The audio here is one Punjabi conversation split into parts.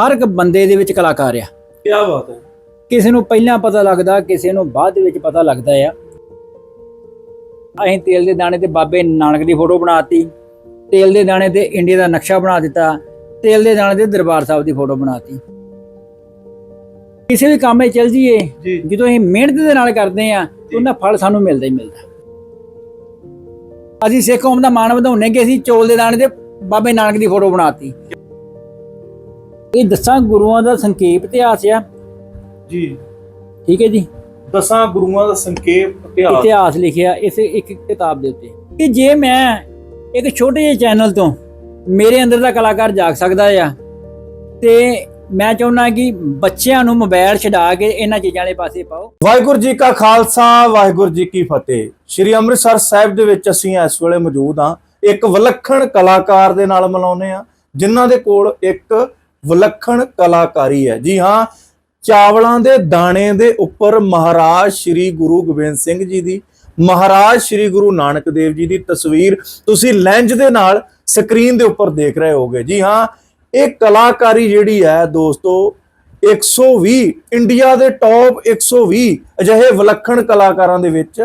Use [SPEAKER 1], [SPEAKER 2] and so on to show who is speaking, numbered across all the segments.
[SPEAKER 1] ਹਰ ਇੱਕ ਬੰਦੇ ਦੇ ਵਿੱਚ ਕਲਾਕਾਰ ਆ।
[SPEAKER 2] ਕੀ ਬਾਤ ਹੈ।
[SPEAKER 1] ਕਿਸੇ ਨੂੰ ਪਹਿਲਾਂ ਪਤਾ ਲੱਗਦਾ ਕਿਸੇ ਨੂੰ ਬਾਅਦ ਵਿੱਚ ਪਤਾ ਲੱਗਦਾ ਆ। ਅਸੀਂ ਤੇਲ ਦੇ ਦਾਣੇ ਤੇ ਬਾਬੇ ਨਾਨਕ ਦੀ ਫੋਟੋ ਬਣਾਤੀ ਤੇਲ ਦੇ ਦਾਣੇ ਤੇ ਇੰਡੀਆ ਦਾ ਨਕਸ਼ਾ ਬਣਾ ਦਿੱਤਾ ਤੇਲ ਦੇ ਦਾਣੇ ਤੇ ਦਰਬਾਰ ਸਾਹਿਬ ਦੀ ਫੋਟੋ ਬਣਾਤੀ। ਕਿਸੇ ਵੀ ਕੰਮ 'ਚ ਚੱਲ ਜੀਏ ਜਦੋਂ ਅਸੀਂ ਮਿਹਨਤ ਦੇ ਨਾਲ ਕਰਦੇ ਆ ਉਹਨਾਂ ਫਲ ਸਾਨੂੰ ਮਿਲਦਾ ਹੀ ਮਿਲਦਾ। ਅਸੀਂ ਸਿੱਖ ਕੌਮ ਦਾ ਮਾਣ ਵਧਾਉਣੇ ਕਿ ਅਸੀਂ ਚੌਲ ਦੇ ਦਾਣੇ ਤੇ ਬਾਬੇ ਨਾਨਕ ਦੀ ਫੋਟੋ ਬਣਾਤੀ। ਇਹ ਦਸਾਂ ਗੁਰੂਆਂ ਦਾ ਸੰਖੇਪ ਇਤਿਹਾਸ ਆ?
[SPEAKER 2] ਜੀ।
[SPEAKER 1] ਠੀਕ ਹੈ ਜੀ?
[SPEAKER 2] ਦਸਾਂ ਗੁਰੂਆਂ ਦਾ ਸੰਖੇਪ ਇਤਿਹਾਸ।
[SPEAKER 1] ਇਤਿਹਾਸ ਲਿਖਿਆ ਇਸ ਇੱਕ ਕਿਤਾਬ ਦੇ ਉੱਤੇ। ਕਿ ਜੇ ਮੈਂ ਇੱਕ ਛੋਟੇ ਜਿਹੇ ਚੈਨਲ ਤੋਂ ਮੇਰੇ ਅੰਦਰ ਦਾ ਕਲਾਕਾਰ ਜਾਗ ਸਕਦਾ ਆ ਤੇ ਮੈਂ ਚਾਹੁੰਦਾ ਕਿ ਬੱਚਿਆਂ ਨੂੰ ਮੋਬਾਈਲ ਛਡਾ ਕੇ ਇਹਨਾਂ ਚੀਜ਼ਾਂ ਵਾਲੇ ਪਾਸੇ ਪਾਓ।
[SPEAKER 2] ਵਾਹਿਗੁਰੂ ਜੀ ਕਾ ਖਾਲਸਾ ਵਾਹਿਗੁਰੂ ਜੀ ਕੀ ਫਤਿਹ। ਸ੍ਰੀ ਅੰਮ੍ਰਿਤਸਰ ਸਾਹਿਬ ਦੇ ਵਿੱਚ ਅਸੀਂ ਇਸ ਵੇਲੇ ਮੌਜੂਦ ਹਾਂ। ਇੱਕ ਵਿਲੱਖਣ ਕਲਾਕਾਰ ਦੇ ਨਾਲ ਮਿਲਾਉਨੇ ਆ ਜਿਨ੍ਹਾਂ ਦੇ ਕੋਲ ਇੱਕ ਵਿਲੱਖਣ ਕਲਾਕਾਰੀ ਹੈ। ਜੀ ਹਾਂ, ਚਾਵਲਾਂ ਦੇ ਦਾਣੇ ਦੇ ਉੱਪਰ ਮਹਾਰਾਜ ਸ੍ਰੀ ਗੁਰੂ ਗੋਬਿੰਦ ਸਿੰਘ ਜੀ ਦੀ, ਮਹਾਰਾਜ ਸ੍ਰੀ ਗੁਰੂ ਨਾਨਕ ਦੇਵ ਜੀ ਦੀ ਤਸਵੀਰ ਤੁਸੀਂ ਲੈਂਜ ਦੇ ਨਾਲ ਸਕਰੀਨ ਦੇ ਉੱਪਰ ਦੇਖ ਰਹੇ ਹੋਗੇ ਜੀ ਹਾਂ, ਇਹ ਕਲਾਕਾਰੀ ਜਿਹੜੀ ਹੈ ਦੋਸਤੋ 120 ਇੰਡੀਆ ਦੇ ਟੌਪ 120 ਅਜਿਹੇ ਵਿਲੱਖਣ ਕਲਾਕਾਰਾਂ ਦੇ ਵਿੱਚ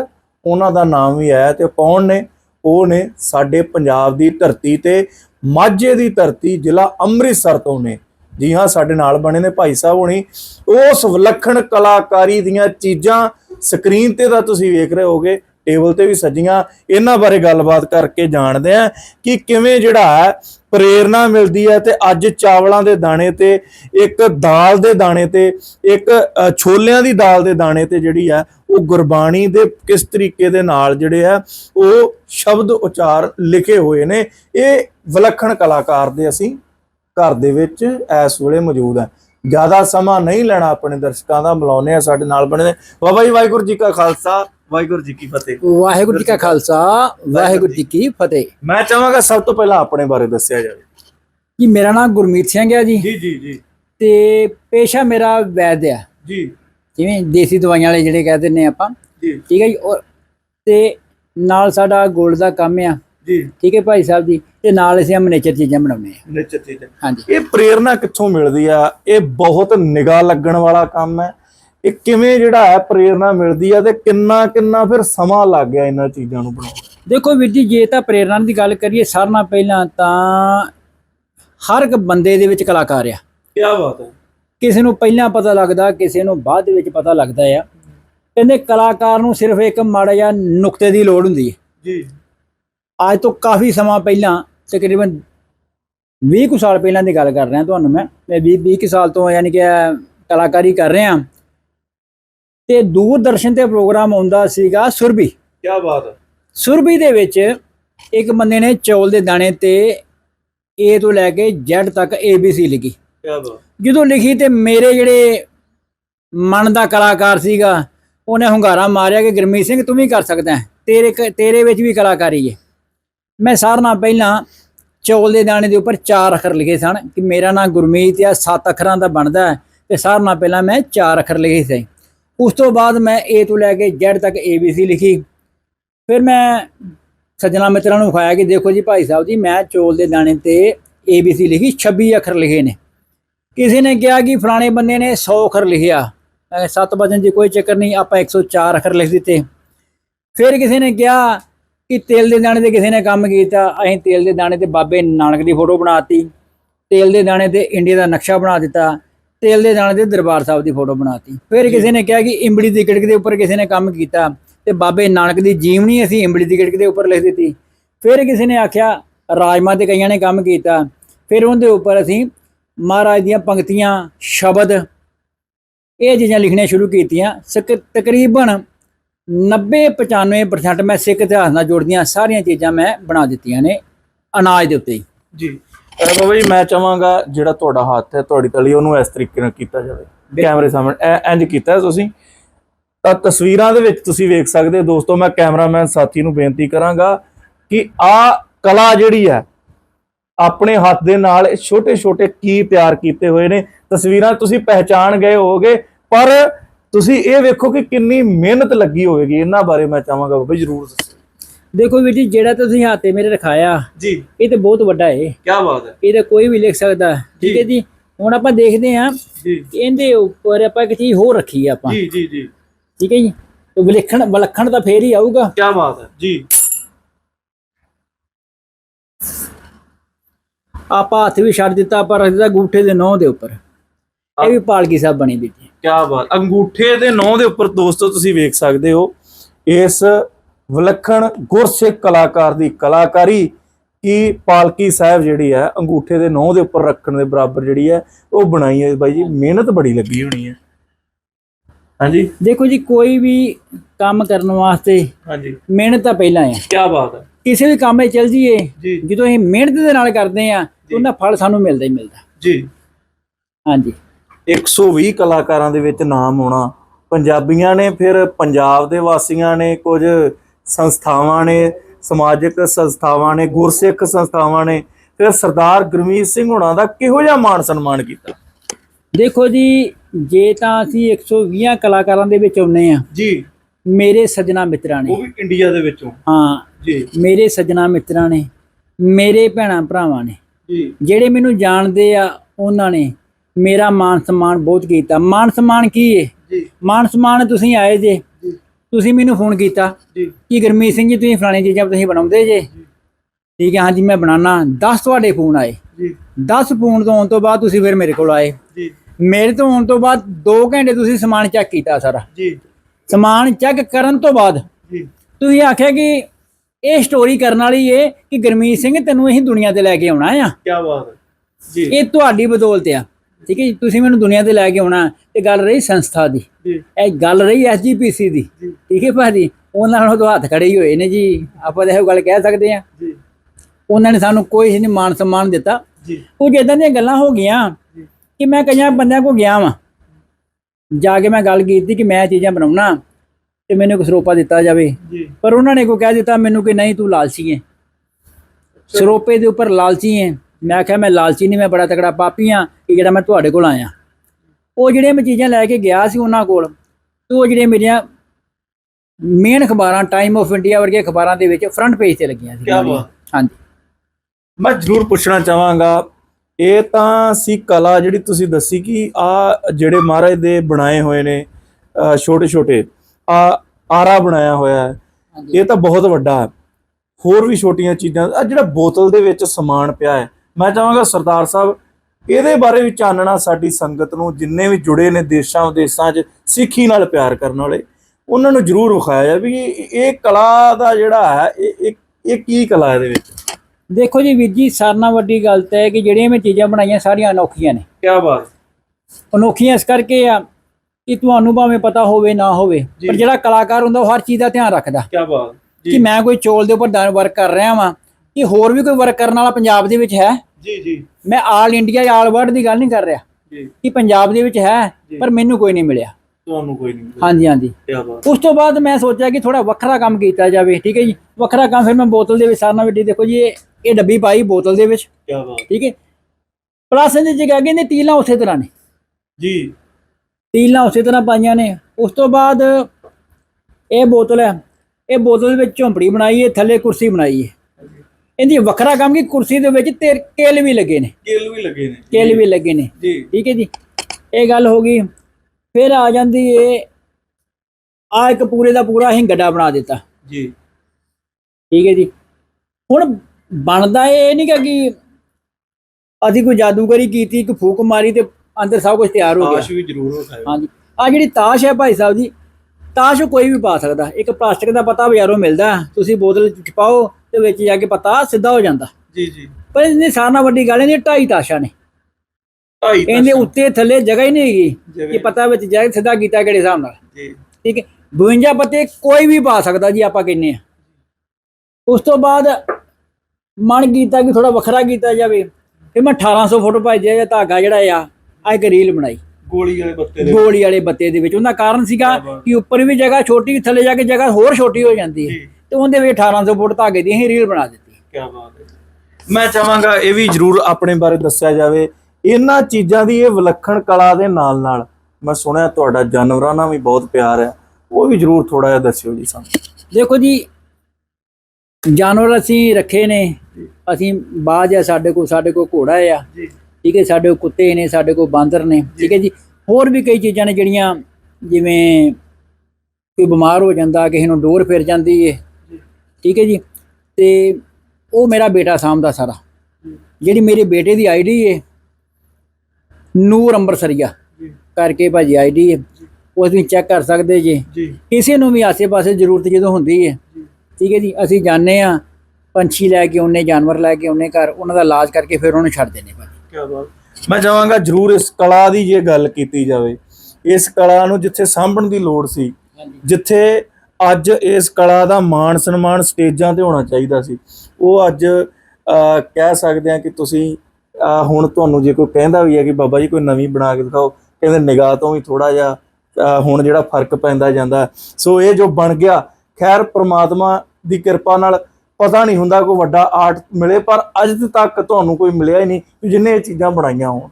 [SPEAKER 2] ਉਹਨਾਂ ਦਾ ਨਾਮ ਵੀ ਆਇਆ ਤੇ ਕੌਣ ਨੇ? ਉਹ ਨੇ ਸਾਡੇ ਪੰਜਾਬ ਦੀ ਧਰਤੀ ਤੇ ਮਾਝੇ ਦੀ ਧਰਤੀ ਜ਼ਿਲ੍ਹਾ ਅੰਮ੍ਰਿਤਸਰ ਤੋਂ ਨੇ। ਜੀ ਹਾਂ, ਸਾਡੇ ਨਾਲ ਬਣੇ ਨੇ ਭਾਈ ਸਾਹਿਬ ਹੋਣੀ। ਉਸ ਵਿਲੱਖਣ ਕਲਾਕਾਰੀ ਦੀਆਂ ਚੀਜ਼ਾਂ ਸਕਰੀਨ ਤੇ ਤਾਂ ਤੁਸੀਂ ਵੇਖ ਰਹੇ ਹੋਗੇ, ਟੇਬਲ ਤੇ ਵੀ ਸੱਜੀਆਂ। ਇਹਨਾਂ ਬਾਰੇ ਗੱਲਬਾਤ ਕਰਕੇ ਜਾਣਦੇ ਆ ਕਿ ਕਿਵੇਂ ਜਿਹੜਾ ਹੈ, ਪ੍ਰੇਰਣਾ ਮਿਲਦੀ ਹੈ ਤੇ ਅੱਜ ਚਾਵਲਾਂ ਦੇ ਦਾਣੇ ਤੇ, ਇੱਕ ਦਾਲ ਦੇ ਦਾਣੇ ਤੇ, ਇੱਕ ਛੋਲਿਆਂ ਦੀ ਦਾਲ ਦੇ ਦਾਣੇ ਤੇ ਜਿਹੜੀ ਹੈ, ਉਹ ਗੁਰਬਾਣੀ ਦੇ ਕਿਸ ਤਰੀਕੇ ਦੇ ਨਾਲ ਜਿਹੜੇ ਆ ਉਹ ਸ਼ਬਦ ਉਚਾਰ ਲਿਖੇ ਹੋਏ ਨੇ। ਇਹ ਵਿਲੱਖਣ ਕਲਾਕਾਰ ਦੇ ਅਸੀਂ ਘਰ ਦੇ ਵਿੱਚ ਇਸ ਵੇਲੇ ਮੌਜੂਦ ਹੈ। ਜ਼ਿਆਦਾ ਸਮਾਂ ਨਹੀਂ ਲੈਣਾ ਆਪਣੇ ਦਰਸ਼ਕਾਂ ਦਾ ਮਿਲਾਉਨੇ ਆ ਸਾਡੇ ਨਾਲ ਬਣੇ ਨੇ। ਬਾਬਾ ਜੀ ਵਾਹਿਗੁਰੂ ਜੀ ਕਾ ਖਾਲਸਾ ਵਾਹਿਗੁਰੂ ਜੀ ਕੀ ਫਤਿਹ।
[SPEAKER 1] ਵਾਹਿਗੁਰੂ ਜੀ ਕਾ ਖਾਲਸਾ ਵਾਹਿਗੁਰੂ ਜੀ ਕੀ ਫਤਿਹ।
[SPEAKER 2] ਮੈਂ ਚਾਹਾਂਗਾ ਸਭ ਤੋਂ ਪਹਿਲਾਂ ਆਪਣੇ ਬਾਰੇ ਦੱਸਿਆ ਜਾਵੇ।
[SPEAKER 1] ਜੀ ਮੇਰਾ ਨਾਮ ਗੁਰਮੀਤ ਸਿੰਘ ਹੈ ਜੀ।
[SPEAKER 2] ਜੀ ਜੀ ਜੀ।
[SPEAKER 1] ਤੇ ਪੇਸ਼ਾ ਮੇਰਾ ਵੈਦ ਆ
[SPEAKER 2] ਜੀ।
[SPEAKER 1] ਜਿਵੇਂ ਦੇਸੀ ਦਵਾਈਆਂ ਵਾਲੇ ਜਿਹੜੇ ਕਹਿ ਦਿੰਦੇ ਆਪਾਂ।
[SPEAKER 2] ਜੀ।
[SPEAKER 1] ਠੀਕ ਹੈ ਜੀ ਔਰ ਤੇ ਨਾਲ ਸਾਡਾ ਗੋਲਡ ਦਾ ਕੰਮ ਆ।
[SPEAKER 2] ਜੀ।
[SPEAKER 1] ਠੀਕ ਹੈ ਭਾਈ ਸਾਹਿਬ ਜੀ? ਤੇ ਨਾਲ ਅਸੀਂ ਮਨੇਚਰ ਚੀਜ਼ਾਂ ਬਣਾਉਂਦੇ ਆ
[SPEAKER 2] ਚੀਜ਼। ਹੈ
[SPEAKER 1] ਹਾਂਜੀ।
[SPEAKER 2] ਇਹ ਪ੍ਰੇਰਣਾ ਕਿੱਥੋਂ ਮਿਲਦੀ ਆ? ਇਹ ਬਹੁਤ ਨਿਗਾਹ ਲੱਗਣ ਵਾਲਾ ਕੰਮ ਹੈ। ਇਹ ਕਿਵੇਂ ਜਿਹੜਾ ਹੈ ਪ੍ਰੇਰਣਾ ਮਿਲਦੀ ਆ ਤੇ ਕਿੰਨਾ ਕਿੰਨਾ ਫਿਰ ਸਮਾਂ ਲੱਗ ਗਿਆ ਇਹਨਾਂ ਚੀਜ਼ਾਂ ਨੂੰ ਬਣਾਉਣ
[SPEAKER 1] ਦੇਖੋ ਵੀਰ ਜੀ ਜੇ ਤਾਂ ਪ੍ਰੇਰਣਾ ਦੀ ਗੱਲ ਕਰੀਏ ਸਾਰਿਆਂ ਨਾਲੋਂ ਪਹਿਲਾਂ ਤਾਂ ਹਰ ਇੱਕ ਬੰਦੇ ਦੇ ਵਿੱਚ ਕਲਾਕਾਰ ਆ।
[SPEAKER 2] ਕੀ ਬਾਤ ਹੈ।
[SPEAKER 1] ਕਿਸੇ ਨੂੰ ਪਹਿਲਾਂ ਪਤਾ ਲੱਗਦਾ ਕਿਸੇ ਨੂੰ ਬਾਅਦ ਵਿੱਚ ਪਤਾ ਲੱਗਦਾ ਆ। ਕਹਿੰਦੇ ਕਲਾਕਾਰ ਨੂੰ ਸਿਰਫ ਇੱਕ ਮਾੜਾ ਜਿਹਾ ਨੁਕਤੇ ਦੀ ਲੋੜ ਹੁੰਦੀ ਹੈ।
[SPEAKER 2] ਜੀ।
[SPEAKER 1] ਅੱਜ ਤੋਂ ਕਾਫੀ ਸਮਾਂ ਪਹਿਲਾਂ ਤਕਰੀਬਨ 20 ਕੁ ਸਾਲ ਪਹਿਲਾਂ ਦੀ ਗੱਲ ਕਰ ਰਿਹਾ ਤੁਹਾਨੂੰ ਮੈਂ ਮੈਂ 20 20 ਕੁ ਸਾਲ ਤੋਂ ਯਾਨੀ ਕਿ ਕਲਾਕਾਰੀ ਕਰ ਰਿਹਾ ਤੇ ਦੂਰਦਰਸ਼ਨ ਤੇ ਪ੍ਰੋਗਰਾਮ ਆਉਂਦਾ ਸੀਗਾ ਸੁਰਭੀ।
[SPEAKER 2] ਕੀ ਬਾਤ ਹੈ।
[SPEAKER 1] ਸੁਰਭੀ ਦੇ ਵਿੱਚ ਇੱਕ ਬੰਦੇ ਨੇ ਚੌਲ ਦੇ ਦਾਣੇ ਤੇ A ਤੋਂ ਲੈ ਕੇ Z ਤੱਕ ABC ਲਿਖੀ।
[SPEAKER 2] ਕੀ ਬਾਤ।
[SPEAKER 1] ਜਦੋਂ ਲਿਖੀ ਤੇ ਮੇਰੇ ਜਿਹੜੇ ਮਨ ਦਾ ਕਲਾਕਾਰ ਸੀਗਾ ਉਹਨੇ ਹੁੰਗਾਰਾ ਮਾਰਿਆ ਕਿ ਗੁਰਮੀਤ ਸਿੰਘ ਤੂੰ ਵੀ ਕਰ ਸਕਦਾ ਹੈ ਤੇਰੇ ਤੇਰੇ ਵਿੱਚ ਵੀ ਕਲਾਕਾਰੀ ਹੈ। ਮੈਂ ਸਾਰਿਆਂ ਨਾਲ ਪਹਿਲਾਂ ਚੌਲ ਦੇ ਦਾਣੇ ਦੇ ਉੱਪਰ ਚਾਰ ਅੱਖਰ ਲਿਖੇ ਸਨ ਕਿ ਮੇਰਾ ਨਾਮ ਗੁਰਮੀਤ ਆ, ਸੱਤ ਅੱਖਰਾਂ ਦਾ ਬਣਦਾ ਹੈ ਤੇ ਸਾਰਿਆਂ ਨਾਲ ਪਹਿਲਾਂ ਮੈਂ ਚਾਰ ਅੱਖਰ ਲਿਖੇ ਸੀ। ਉਸ ਤੋਂ ਬਾਅਦ ਮੈਂ A ਤੋਂ ਲੈ ਕੇ Z ਤੱਕ ABC ਲਿਖੀ। ਫਿਰ ਮੈਂ ਸੱਜਣਾ ਮਿੱਤਰਾਂ ਨੂੰ ਵਿਖਾਇਆ ਕਿ ਦੇਖੋ ਜੀ ਭਾਈ ਸਾਹਿਬ ਜੀ, ਮੈਂ ਚੌਲ ਦੇ ਦਾਣੇ ਤੇ ABC ਲਿਖੀ 26 ਅੱਖਰ ਲਿਖੇ ਨੇ। ਕਿਸੇ ਨੇ ਕਿਹਾ ਕਿ ਫਲਾਣੇ ਬੰਦੇ ਨੇ 100 ਅੱਖਰ ਲਿਖਿਆ। ਮੈਂ ਸੱਤ ਵਜਨ ਜੀ ਕੋਈ ਚੱਕਰ ਨਹੀਂ, ਆਪਾਂ 104 ਅੱਖਰ ਲਿਖ ਦਿੱਤੇ। ਫਿਰ ਕਿਸੇ ਨੇ ਕਿਹਾ ਕਿ ਤੇਲ ਦੇ ਦਾਣੇ ਤੇ ਕਿਸੇ ਨੇ ਕੰਮ ਕੀਤਾ, ਅਸੀਂ ਤੇਲ ਦੇ ਦਾਣੇ ਤੇ ਬਾਬੇ ਨਾਨਕ ਦੀ ਫੋਟੋ ਬਣਾਤੀ, ਤੇਲ ਦੇ ਦਾਣੇ ਤੇ ਇੰਡੀਆ ਦਾ ਨਕਸ਼ਾ ਬਣਾ ਦਿੱਤਾ, ਤੇਲ ਦੇ ਦਾਣੇ ਤੇ ਦਰਬਾਰ ਸਾਹਿਬ ਦੀ ਫੋਟੋ ਬਣਾਤੀ। ਫਿਰ ਕਿਸੇ ਨੇ ਕਿਹਾ ਕਿ ਇੰਬੜੀ ਦੀ ਗਿੜਕ ਦੇ ਉੱਪਰ ਕਿਸੇ ਨੇ ਕੰਮ ਕੀਤਾ ਤੇ ਬਾਬੇ ਨਾਨਕ ਦੀ ਜੀਵਨੀ ਅਸੀਂ ਇੰਬੜੀ ਦੀ ਗਿੜਕ ਦੇ ਉੱਪਰ ਲਿਖ ਦਿੱਤੀ। ਫਿਰ ਕਿਸੇ ਨੇ ਆਖਿਆ, ਰਾਜਮਾ ਤੇ ਕਈਆਂ ਨੇ ਕੰਮ ਕੀਤਾ। ਫਿਰ ਉਹਦੇ ਉੱਪਰ ਅਸੀਂ ਮਹਾਰਾਜ ਦੀਆਂ ਪੰਕਤੀਆਂ, ਸ਼ਬਦ, ਇਹ ਚੀਜ਼ਾਂ ਲਿਖਣੀਆਂ ਸ਼ੁਰੂ ਕੀਤੀਆਂ। ਸਕ- ਤਕਰੀਬਨ 90-95% ਮੈਂ ਸਿੱਖ ਇਤਿਹਾਸ ਨਾਲ ਜੁੜਦੀਆਂ ਸਾਰੀਆਂ ਚੀਜ਼ਾਂ ਮੈਂ ਬਣਾ ਦਿੱਤੀਆਂ ਨੇ ਅਨਾਜ ਦੇ ਉੱਤੇ।
[SPEAKER 2] ਜੀ। ਬਾਬਾ ਜੀ ਮੈਂ ਚਾਹਾਂਗਾ ਜਿਹੜਾ ਤੁਹਾਡਾ ਹੱਥ ਹੈ ਤੁਹਾਡੀ ਤਲੀ ਉਹਨੂੰ ਇਸ ਤਰੀਕੇ ਨਾਲ ਕੀਤਾ ਜਾਵੇ। ਕੈਮਰੇ ਸਾਹਮਣੇ। ਇੰਝ ਕੀਤਾ ਤੁਸੀਂ। ਤਾਂ ਤਸਵੀਰਾਂ ਦੇ ਵਿੱਚ ਤੁਸੀਂ ਵੇਖ ਸਕਦੇ ਹੋ ਦੋਸਤੋ ਮੈਂ ਕੈਮਰਾਮੈਨ ਸਾਥੀ ਨੂੰ ਬੇਨਤੀ ਕਰਾਂਗਾ ਕਿ ਆ ਕਲਾ ਜਿਹੜੀ ਹੈ ਆਪਣੇ ਹੱਥ ਦੇ ਨਾਲ ਛੋਟੇ ਛੋਟੇ ਕੀ ਤਿਆਰ ਕੀਤੇ ਹੋਏ ਨੇ। ਤਸਵੀਰਾਂ ਤੁਸੀਂ ਪਹਿਚਾਣ ਗਏ ਹੋਵੋਗੇ ਪਰ ਤੁਸੀਂ ਇਹ ਵੇਖੋ ਕਿ ਕਿੰਨੀ ਮਿਹਨਤ ਲੱਗੀ ਹੋਵੇਗੀ ਇਹਨਾਂ ਬਾਰੇ ਮੈਂ ਚਾਹਾਂਗਾ ਬਾਬਾ ਜ਼ਰੂਰ ਦੱਸੋ।
[SPEAKER 1] ਦੇਖੋ ਵੀਰ ਜੀ ਜਿਹੜਾ ਤੁਸੀਂ ਹੱਥੇ ਮੇਰੇ ਰਖਾਇਆ
[SPEAKER 2] ਜੀ।
[SPEAKER 1] ਇਹ ਤੇ ਬਹੁਤ ਵੱਡਾ ਹੈ
[SPEAKER 2] ਕੀ ਬਾਤ ਹੈ।
[SPEAKER 1] ਇਹ ਤਾਂ ਕੋਈ ਵੀ ਲਿਖ ਸਕਦਾ। ਠੀਕ ਹੈ ਜੀ? ਹੁਣ ਆਪਾਂ ਦੇਖਦੇ ਹਾਂ ਇਹਦੇ ਉੱਪਰ ਆਪਾਂ ਇੱਕ ਚੀਜ਼ ਹੋਰ ਰੱਖੀ ਆ ਆਪਾਂ।
[SPEAKER 2] ਜੀ ਜੀ ਜੀ।
[SPEAKER 1] ਠੀਕ ਹੈ ਜੀ? ਤੇ ਵਿਲੱਖਣ ਵਿਲੱਖਣ ਤਾਂ ਫੇਰ ਹੀ ਆਊਗਾ।
[SPEAKER 2] ਕੀ ਬਾਤ ਹੈ। ਜੀ।
[SPEAKER 1] ਆਪਾਂ ਹੱਥ ਵੀ ਛੱਡ ਦਿੱਤਾ ਆਪਾਂ ਰੱਖ ਦਿੱਤਾ ਗੂਠੇ ਦੇ ਨੌ ਦੇ ਉੱਪਰ। ਇਹ ਵੀ ਪਾਲਕੀ ਸਾਹਿਬ ਬਣੀ ਜੀ
[SPEAKER 2] ਕੀ ਬਾਤ। ਅੰਗੂਠੇ ਦੇ ਨਾਂ ਦੇ ਉੱਪਰ ਦੋਸਤੋ ਤੁਸੀਂ ਵੇਖ ਸਕਦੇ ਹੋ ਇਸ ਵਿਲੱਖਣ ਗੁਰਸਿੱਖ ਕਲਾਕਾਰ ਦੀ ਕਲਾਕਾਰੀ ਕੀ ਪਾਲਕੀ ਸਾਹਿਬ ਜਿਹੜੀ ਹੈ ਅੰਗੂਠੇ ਦੇ ਨਾਂ ਦੇ ਉੱਪਰ ਰੱਖਣ ਦੇ ਬਰਾਬਰ ਜਿਹੜੀ ਹੈ ਉਹ ਬਣਾਈ ਹੈ। ਬਾਈ ਜੀ ਮਿਹਨਤ ਬੜੀ ਲੱਗੀ ਹੋਣੀ ਹੈ। ਹਾਂਜੀ?
[SPEAKER 1] ਦੇਖੋ ਜੀ ਕੋਈ ਵੀ ਕੰਮ ਕਰਨ ਵਾਸਤੇ
[SPEAKER 2] ਹਾਂਜੀ।
[SPEAKER 1] ਮਿਹਨਤ ਤਾਂ ਪਹਿਲਾਂ ਹੈ
[SPEAKER 2] ਕੀ ਬਾਤ ਹੈ।
[SPEAKER 1] ਕਿਸੇ ਵੀ ਕੰਮ 'ਚ ਚੱਲ ਜੀਏ ਜਦੋਂ ਅਸੀਂ ਮਿਹਨਤ ਦੇ ਨਾਲ ਕਰਦੇ ਆ ਉਹਦਾ ਫਲ ਸਾਨੂੰ ਮਿਲਦਾ ਹੀ ਮਿਲਦਾ।
[SPEAKER 2] ਜੀ।
[SPEAKER 1] ਹਾਂਜੀ।
[SPEAKER 2] 120 ਕਲਾਕਾਰਾਂ ਦੇ ਵਿੱਚ ਨਾਮ ਆਉਣਾ ਪੰਜਾਬੀਆਂ ਨੇ ਫਿਰ ਪੰਜਾਬ ਦੇ ਵਾਸੀਆਂ ਨੇ ਕੁਝ ਸੰਸਥਾਵਾਂ ਨੇ ਸਮਾਜਿਕ ਸੰਸਥਾਵਾਂ ਨੇ ਗੁਰਸਿੱਖ ਸੰਸਥਾਵਾਂ ਨੇ ਫਿਰ ਸਰਦਾਰ ਗੁਰਮੀਤ ਸਿੰਘ ਹੁਣਾਂ ਦਾ ਕਿਹੋ ਜਿਹਾ ਮਾਣ ਸਨਮਾਨ ਕੀਤਾ?
[SPEAKER 1] ਦੇਖੋ ਜੀ ਜੇ ਤਾਂ ਅਸੀਂ 120 ਕਲਾਕਾਰਾਂ ਦੇ ਵਿੱਚ ਆਉਨੇ ਆ
[SPEAKER 2] ਜੀ।
[SPEAKER 1] ਮੇਰੇ ਸੱਜਣਾ ਮਿੱਤਰਾਂ ਨੇ।
[SPEAKER 2] ਉਹ ਵੀ ਇੰਡੀਆ ਦੇ ਵਿੱਚੋਂ।
[SPEAKER 1] ਹਾਂ।
[SPEAKER 2] ਜੀ।
[SPEAKER 1] ਮੇਰੇ ਸੱਜਣਾ ਮਿੱਤਰਾਂ ਨੇ ਮੇਰੇ ਭੈਣਾਂ ਭਰਾਵਾਂ ਨੇ।
[SPEAKER 2] ਜੀ।
[SPEAKER 1] ਜਿਹੜੇ ਮੈਨੂੰ ਜਾਣਦੇ ਆ ਉਹਨਾਂ ਨੇ ਮੇਰਾ ਮਾਨ ਸਨਮਾਨ ਬਹੁਤ ਕੀਤਾ। ਮਾਨ ਸਨਮਾਨ ਕੀ ਹੈ
[SPEAKER 2] ਜੀ।
[SPEAKER 1] ਮਾਨ ਸਨਮਾਨ ਤੁਸੀਂ ਆਏ ਜੇ। ਤੁਸੀਂ ਮੈਨੂੰ ਫੋਨ ਕੀਤਾ।
[SPEAKER 2] ਜੀ।
[SPEAKER 1] ਕਿ ਗੁਰਮੀਤ ਸਿੰਘ ਜੀ ਤੁਸੀਂ ਫਲਾਣੀ ਚੀਜ਼ਾਂ ਤੁਸੀਂ ਬਣਾਉਂਦੇ ਜੇ? ਠੀਕ ਹੈ ਹਾਂਜੀ ਮੈਂ ਬਣਾਉਣਾ। 10 ਤੁਹਾਡੇ ਫੋਨ ਆਏ।
[SPEAKER 2] ਜੀ।
[SPEAKER 1] 10 ਫੋਨ ਤੋਂ ਆਉਣ ਤੋਂ ਬਾਅਦ ਤੁਸੀਂ ਫਿਰ ਮੇਰੇ ਕੋਲ ਆਏ।
[SPEAKER 2] ਜੀ।
[SPEAKER 1] ਮੇਰੇ ਤੋਂ ਆਉਣ ਤੋਂ ਬਾਅਦ 2 ਘੰਟੇ ਤੁਸੀਂ ਸਮਾਨ ਚੈੱਕ ਕੀਤਾ ਸਾਰਾ।
[SPEAKER 2] ਜੀ।
[SPEAKER 1] ਸਮਾਨ ਚੈੱਕ ਕਰਨ ਤੋਂ ਬਾਅਦ
[SPEAKER 2] ਜੀ।
[SPEAKER 1] ਤੁਸੀਂ ਆਖਿਆ ਕਿ ਇਹ ਸਟੋਰੀ ਕਰਨ ਵਾਲੀ ਏ ਕਿ ਗੁਰਮੀਤ ਸਿੰਘ ਤੈਨੂੰ ਅਸੀਂ ਦੁਨੀਆ ਤੇ ਲੈ ਕੇ ਆਉਣਾ ਆ।
[SPEAKER 2] ਕੀ ਬਾਤ ਹੈ। ਜੀ।
[SPEAKER 1] ਇਹ ਤੁਹਾਡੀ ਬਦੌਲਤ ਆ। ਠੀਕ ਹੈ ਜੀ? ਤੁਸੀਂ ਮੈਨੂੰ ਦੁਨੀਆ ਤੇ ਲੈ ਕੇ ਆਉਣਾ ਇਹ ਗੱਲ ਰਹੀ ਸੰਸਥਾ ਦੀ। ਇਹ ਗੱਲ ਰਹੀ ਐਸਜੀਪੀਸੀ ਦੀ। ਠੀਕ ਹੈ ਭਾਜੀ? ਉਹਨਾਂ ਨਾਲ ਤਾਂ ਹੱਥ ਖੜੇ ਹੀ ਹੋਏ ਨੇ ਜੀ। ਆਪਾਂ ਤਾਂ ਇਹੋ ਗੱਲ ਕਹਿ ਸਕਦੇ ਆ ਉਹਨਾਂ ਨੇ ਸਾਨੂੰ ਕੋਈ ਨਹੀਂ ਮਾਨ ਸਨਮਾਨ ਦਿੱਤਾ। ਕੁਝ ਇਦਾਂ ਦੀਆਂ ਗੱਲਾਂ ਹੋ ਗਈਆਂ ਕਿ ਮੈਂ ਕਈਆਂ ਬੰਦਿਆਂ ਕੋ ਗਿਆ ਵਾਂ ਜਾ ਕੇ ਮੈਂ ਗੱਲ ਕੀਤੀ ਕਿ ਮੈਂ ਚੀਜ਼ਾਂ ਬਣਾਉਣਾ ਤੇ ਮੈਨੂੰ ਇੱਕ ਸਰੋਪਾ ਦਿੱਤਾ ਜਾਵੇ। ਪਰ ਉਹਨਾਂ ਨੇ ਕੋ ਕਹਿ ਦਿੱਤਾ ਮੈਨੂੰ ਕਿ ਨਹੀਂ ਤੂੰ ਲਾਲਚੀ ਹੈ ਸਰੋਪੇ ਦੇ ਉੱਪਰ ਲਾਲਚੀ ਹੈ ਮੈਂ ਕਿਹਾ ਮੈਂ ਲਾਲਚੀ ਨਹੀਂ ਮੈਂ ਬੜਾ ਤਕੜਾ ਪਾਪੀ ਹਾਂ ਕਿ ਜਿਹੜਾ ਮੈਂ ਤੁਹਾਡੇ ਕੋਲ ਆਇਆ। ਉਹ ਜਿਹੜੀਆਂ ਮੈਂ ਚੀਜ਼ਾਂ ਲੈ ਕੇ ਗਿਆ ਸੀ ਉਹਨਾਂ ਕੋਲ ਤੇ ਉਹ ਜਿਹੜੀਆਂ ਮੇਰੀਆਂ ਮੇਨ ਅਖਬਾਰਾਂ ਟਾਈਮ ਆਫ ਇੰਡੀਆ ਵਰਗੇ ਅਖਬਾਰਾਂ ਦੇ ਵਿੱਚ ਫਰੰਟ ਪੇਜ ਤੇ ਲੱਗੀਆਂ ਸੀ। ਹਾਂਜੀ।
[SPEAKER 2] ਮੈਂ ਜ਼ਰੂਰ ਪੁੱਛਣਾ ਚਾਹਾਂਗਾ ਇਹ ਤਾਂ ਸੀ ਕਲਾ ਜਿਹੜੀ ਤੁਸੀਂ ਦੱਸੀ ਕਿ ਆ ਜਿਹੜੇ ਮਹਾਰਾਜ ਦੇ ਬਣਾਏ ਹੋਏ ਨੇ ਛੋਟੇ ਛੋਟੇ ਆ ਆਰਾ ਬਣਾਇਆ ਹੋਇਆ ਹੈ। ਇਹ ਤਾਂ ਬਹੁਤ ਵੱਡਾ ਹੈ। ਹੋਰ ਵੀ ਛੋਟੀਆਂ ਚੀਜ਼ਾਂ ਆ ਜਿਹੜਾ ਬੋਤਲ ਦੇ ਵਿੱਚ ਸਮਾਨ ਪਿਆ ਹੈ ਮੈਂ ਚਾਹਾਂਗਾ ਸਰਦਾਰ ਸਾਹਿਬ ਇਹਦੇ ਬਾਰੇ ਵੀ ਚਾਨਣਾ ਸਾਡੀ ਸੰਗਤ ਨੂੰ ਜਿੰਨੇ ਵੀ ਜੁੜੇ ਨੇ ਦੇਸ਼ਾਂ ਵਿਦੇਸ਼ਾਂ 'ਚ ਸਿੱਖੀ ਨਾਲ ਪਿਆਰ ਕਰਨ ਵਾਲੇ ਉਹਨਾਂ ਨੂੰ ਜ਼ਰੂਰ ਵਿਖਾਇਆ ਜਾਵੇ ਵੀ ਇਹ ਕਲਾ ਦਾ ਜਿਹੜਾ ਹੈ ਇਹ ਇਹ- ਕੀ ਕਲਾ ਇਹਦੇ ਵਿੱਚ?
[SPEAKER 1] ਦੇਖੋ ਜੀ ਵੀਰ ਜੀ ਸਾਰਿਆਂ ਨਾਲੋਂ ਵੱਡੀ ਗੱਲ ਤਾਂ ਹੈ ਕਿ ਜਿਹੜੀਆਂ ਮੈਂ ਚੀਜ਼ਾਂ ਬਣਾਈਆਂ ਸਾਰੀਆਂ ਅਨੋਖੀਆਂ ਨੇ।
[SPEAKER 2] ਕੀ ਬਾਤ
[SPEAKER 1] ਅਨੋਖੀਆਂ ਇਸ ਕਰਕੇ ਆ ਕਿ ਤੁਹਾਨੂੰ ਭਾਵੇਂ ਪਤਾ ਹੋਵੇ ਨਾ ਹੋਵੇ। ਪਰ ਜਿਹੜਾ ਕਲਾਕਾਰ ਹੁੰਦਾ ਉਹ ਹਰ ਚੀਜ਼ ਦਾ ਧਿਆਨ ਰੱਖਦਾ।
[SPEAKER 2] ਕੀ ਬਾਤ
[SPEAKER 1] ਕਿ ਮੈਂ ਕੋਈ ਚੋਲ ਦੇ ਉੱਪਰ ਵਰਕ ਕਰ ਰਿਹਾ ਵਾਂ ਕਿ ਹੋਰ ਵੀ ਕੋਈ ਵਰਕ ਕਰਨ ਵਾਲਾ ਪੰਜਾਬ ਦੇ ਵਿੱਚ ਹੈ?
[SPEAKER 2] ਜੀ ਜੀ।
[SPEAKER 1] ਮੈਂ ਆਲ ਇੰਡੀਆ ਜਾਂ ਆਲ ਵਰਲਡ ਦੀ ਗੱਲ ਨਹੀਂ ਕਰ ਰਿਹਾ
[SPEAKER 2] ਜੀ।
[SPEAKER 1] ਕਿ ਪੰਜਾਬ ਦੇ ਵਿੱਚ ਹੈ। ਪਰ ਮੈਨੂੰ ਕੋਈ ਨਹੀਂ ਮਿਲਿਆ।
[SPEAKER 2] ਤੁਹਾਨੂੰ ਕੋਈ ਨਹੀਂ
[SPEAKER 1] ਹਾਂਜੀ ਹਾਂਜੀ। ਉਸ ਤੋਂ ਬਾਅਦ ਮੈਂ ਸੋਚਿਆ ਕਿ ਥੋੜਾ ਵੱਖਰਾ ਕੰਮ ਕੀਤਾ ਜਾਵੇ ਠੀਕ ਹੈ ਜੀ? ਵੱਖਰਾ ਕੰਮ ਫਿਰ ਮੈਂ ਬੋਤਲ ਦੇ ਵਿੱਚ ਸਾਰਨਾ ਵੱਡੀ ਦੇਖੋ ਜੀ ਇਹ ਇਹ ਡੱਬੀ ਪਾਈ ਬੋਤਲ ਦੇ ਵਿੱਚ।
[SPEAKER 2] ਕੀ ਬਾਤ।
[SPEAKER 1] ਠੀਕ ਹੈ? ਪਲੱਸ ਇਹਦੇ ਜਗ੍ਹਾ ਕਹਿੰਦੇ ਤੀਲਾਂ ਉਸੇ ਤਰ੍ਹਾਂ ਨੇ।
[SPEAKER 2] ਜੀ।
[SPEAKER 1] ਤੀਲਾਂ ਉਸੇ ਤਰ੍ਹਾਂ ਪਾਈਆਂ ਨੇ। ਉਸ ਤੋਂ ਬਾਅਦ ਇਹ ਬੋਤਲ ਹੈ। ਇਹ ਬੋਤਲ ਦੇ ਵਿੱਚ ਝੌਂਪੜੀ ਬਣਾਈ ਹੈ ਥੱਲੇ ਕੁਰਸੀ ਬਣਾਈ ਹੈ। ਇਹਦੀ ਵੱਖਰਾ ਕੰਮ ਕਿ ਕੁਰਸੀ ਦੇ ਵਿੱਚ ਤੇ ਕੇਲ ਵੀ ਲੱਗੇ ਨੇ।
[SPEAKER 2] ਕਿਲ ਵੀ ਲੱਗੇ ਨੇ।
[SPEAKER 1] ਕੇਲ ਵੀ ਲੱਗੇ ਨੇ।
[SPEAKER 2] ਜੀ।
[SPEAKER 1] ਠੀਕ ਹੈ ਜੀ। ਇਹ ਗੱਲ ਹੋ ਗਈ। ਫਿਰ ਆ ਜਾਂਦੀ ਏ ਆ ਇੱਕ ਪੂਰੇ ਦਾ ਪੂਰਾ ਅਸੀਂ ਗੱਡਾ ਬਣਾ ਦਿੱਤਾ।
[SPEAKER 2] ਜੀ।
[SPEAKER 1] ਠੀਕ ਹੈ ਜੀ। ਹੁਣ ਬਣਦਾ ਇਹ ਨਹੀਂ ਕਿ ਅਸੀਂ ਕੋਈ ਜਾਦੂਗਰੀ ਕੀਤੀ ਇੱਕ ਫੂਕ ਮਾਰੀ ਤੇ ਅੰਦਰ ਸਭ ਕੁਝ ਤਿਆਰ ਹੋ ਗਿਆ।
[SPEAKER 2] ਆਸ਼ ਵੀ ਜ਼ਰੂਰ ਵਿਖਾਇਓ
[SPEAKER 1] ਹਾਂਜੀ। ਆ ਜਿਹੜੀ ਤਾਸ਼ ਹੈ ਭਾਈ ਸਾਹਿਬ ਜੀ ਤਾਸ਼ ਕੋਈ ਵੀ ਪਾ ਸਕਦਾ। ਇੱਕ ਪਲਾਸਟਿਕ ਦਾ ਪਤਾ ਬਾਜ਼ਾਰੋਂ ਮਿਲਦਾ। ਤੁਸੀਂ ਬੋਤਲ ਚ ਪਾਓ ਤੇ ਵਿੱਚ ਜਾ ਕੇ ਪਤਾ ਸਿੱਧਾ ਹੋ ਜਾਂਦਾ।
[SPEAKER 2] ਜੀ ਜੀ।
[SPEAKER 1] ਪਰ ਇਹਨੇ ਨਾਲੋਂ ਵੱਡੀ ਗੱਲ ਇਹਦੀ ਢਾਈ ਤਾਸ਼ਾਂ ਨੇ।
[SPEAKER 2] ਢਾਈ
[SPEAKER 1] ਇਹਦੇ ਉੱਤੇ ਥੱਲੇ ਜਗ੍ਹਾ ਹੀ ਨਹੀਂ ਹੈਗੀ ਕਿ ਪਤਾ ਵਿੱਚ ਜਾ ਕੇ ਸਿੱਧਾ ਕੀਤਾ ਕਿਹੜੇ ਹਿਸਾਬ ਨਾਲ।
[SPEAKER 2] ਜੀ।
[SPEAKER 1] ਠੀਕ ਹੈ 52 ਪੱਤੇ ਕੋਈ ਵੀ ਪਾ ਸਕਦਾ ਜੀ ਆਪਾਂ ਕਹਿੰਨੇ ਆ ਉਸ ਤੋਂ ਬਾਅਦ ਮਨ ਕੀਤਾ ਕਿ ਥੋੜਾ ਵੱਖਰਾ ਕੀਤਾ ਜਾਵੇ ਫਿਰ ਮੈਂ 1800 ਫੁੱਟ ਭੇਜਿਆ ਜਾਂ ਧਾਗਾ ਜਿਹੜਾ ਆ ਆ ਇੱਕ ਰੀਲ ਬਣਾਈ।
[SPEAKER 2] ਗੋਲੀ ਵਾਲੇ ਬੱਤੇ ਦੇ
[SPEAKER 1] ਗੋਲੀ ਵਾਲੇ ਬੱਤੇ ਦੇ ਵਿੱਚ। ਉਹਦਾ ਕਾਰਨ ਸੀਗਾ। ਕਿ ਉੱਪਰ ਵੀ ਜਗ੍ਹਾ ਛੋਟੀ ਥੱਲੇ ਜਾ ਕੇ ਜਗ੍ਹਾ ਹੋਰ ਛੋਟੀ ਹੋ ਜਾਂਦੀ ਹੈ। ਤੇ ਉਹਦੇ ਵਿੱਚ 1800 ਫੁੱਟ ਧਾਗੇ ਦੀ ਅਸੀਂ ਰੀਲ ਬਣਾ ਦਿੱਤੀ।
[SPEAKER 2] ਕੀ ਬਾਤ ਹੈ ਮੈਂ ਚਾਹਾਂਗਾ ਇਹ ਵੀ ਜ਼ਰੂਰ ਆਪਣੇ ਬਾਰੇ ਦੱਸਿਆ ਜਾਵੇ। ਇਹਨਾਂ ਚੀਜ਼ਾਂ ਦੀ ਇਹ ਵਿਲੱਖਣ ਕਲਾ ਦੇ ਨਾਲ ਨਾਲ ਮੈਂ ਸੁਣਿਆ ਤੁਹਾਡਾ ਜਾਨਵਰਾਂ ਨਾਲ ਵੀ ਬਹੁਤ ਪਿਆਰ ਹੈ। ਉਹ ਵੀ ਜ਼ਰੂਰ ਥੋੜਾ ਜਿਹਾ ਦੱਸਿਓ ਜੀ ਸਾਨੂੰ।
[SPEAKER 1] ਦੇਖੋ ਜੀ ਜਾਨਵਰ ਅਸੀਂ ਰੱਖੇ ਨੇ। ਅਸੀਂ ਬਾਜ ਆ ਸਾਡੇ ਕੋਲ ਸਾਡੇ ਕੋਲ ਘੋੜਾ ਆ। ਠੀਕ ਹੈ ਸਾਡੇ ਕੋਲ ਕੁੱਤੇ ਨੇ ਸਾਡੇ ਕੋਲ ਬਾਂਦਰ ਨੇ। ਠੀਕ ਹੈ ਜੀ। ਹੋਰ ਵੀ ਕਈ ਚੀਜ਼ਾਂ ਨੇ ਜਿਹੜੀਆਂ ਜਿਵੇਂ ਕੋਈ ਬਿਮਾਰ ਹੋ ਜਾਂਦਾ ਕਿਸੇ ਨੂੰ ਡੋਰ ਫਿਰ ਜਾਂਦੀ ਏ। ਠੀਕ ਹੈ ਜੀ? ਤੇ ਉਹ ਮੇਰਾ ਬੇਟਾ ਸਾਂਭਦਾ ਸਾਰਾ। ਜਿਹੜੀ ਮੇਰੇ ਬੇਟੇ ਦੀ ਆਈਡੀ ਏ ਨੂਰ ਅੰਬਰਸਰੀਆ ਕਰਕੇ ਭਾਜੀ ਆਈਡੀ ਏ। ਉਹ ਤੁਸੀਂ ਚੈੱਕ ਕਰ ਸਕਦੇ ਜੀ। ਕਿਸੇ ਨੂੰ ਵੀ ਆਸੇ-ਪਾਸੇ ਜ਼ਰੂਰਤ ਜਦੋਂ ਹੁੰਦੀ ਹੈ ਠੀਕ ਹੈ ਜੀ? ਅਸੀਂ ਜਾਣਦੇ ਆ ਪੰਛੀ ਲੈ ਕੇ ਉਹਨੇ ਜਾਨਵਰ ਲੈ ਕੇ ਉਹਨੇ ਘਰ। ਉਹਨਾਂ ਦਾ ਇਲਾਜ ਕਰਕੇ ਫਿਰ ਉਹਨੂੰ ਛੱਡ ਦਿੰਦੇ ਭਾਜੀ।
[SPEAKER 2] ਕੀ ਬਾਤ। ਮੈਂ ਚਾਹਾਂਗਾ ਜਰੂਰ ਇਸ ਕਲਾ ਦੀ ਜੇ ਗੱਲ ਕੀਤੀ ਜਾਵੇ। ਇਸ ਕਲਾ ਨੂੰ ਜਿੱਥੇ ਸਾਂਭਣ ਦੀ ਲੋੜ ਸੀ ਜਿੱਥੇ ਅੱਜ ਇਸ ਕਲਾ ਦਾ ਮਾਣ ਸਨਮਾਨ ਸਟੇਜਾਂ ਤੇ ਹੋਣਾ ਚਾਹੀਦਾ ਸੀ। ਉਹ ਅੱਜ ਕਹਿ ਸਕਦੇ ਆ ਕਿ ਤੁਸੀਂ ਹੁਣ ਤੁਹਾਨੂੰ ਜੇ ਕੋਈ ਕਹਿੰਦਾ ਵੀ ਹੈ ਕਿ ਬਾਬਾ ਜੀ ਕੋਈ ਨਵੀਂ ਬਣਾ ਕੇ ਦਿਖਾਓ, ਕਹਿੰਦੇ ਨਿਗਾਹ ਤੋਂ ਵੀ ਥੋੜਾ ਜਿਹਾ ਹੁਣ ਜਿਹੜਾ ਫ਼ਰਕ ਪੈਂਦਾ ਜਾਂਦਾ। ਸੋ ਇਹ ਜੋ ਬਣ ਗਿਆ, ਖੈਰ ਪ੍ਰਮਾਤਮਾ ਦੀ ਕਿਰਪਾ ਨਾਲ ਪਤਾ ਨਹੀਂ ਹੁੰਦਾ ਕੋਈ ਵੱਡਾ ਆਰਟ ਮਿਲੇ, ਪਰ ਅੱਜ ਤੱਕ ਤੁਹਾਨੂੰ ਕੋਈ ਮਿਲਿਆ ਹੀ ਨਹੀਂ ਕਿ ਜਿਹਨੇ ਇਹ ਚੀਜ਼ਾਂ ਬਣਾਈਆਂ ਹੋਣ।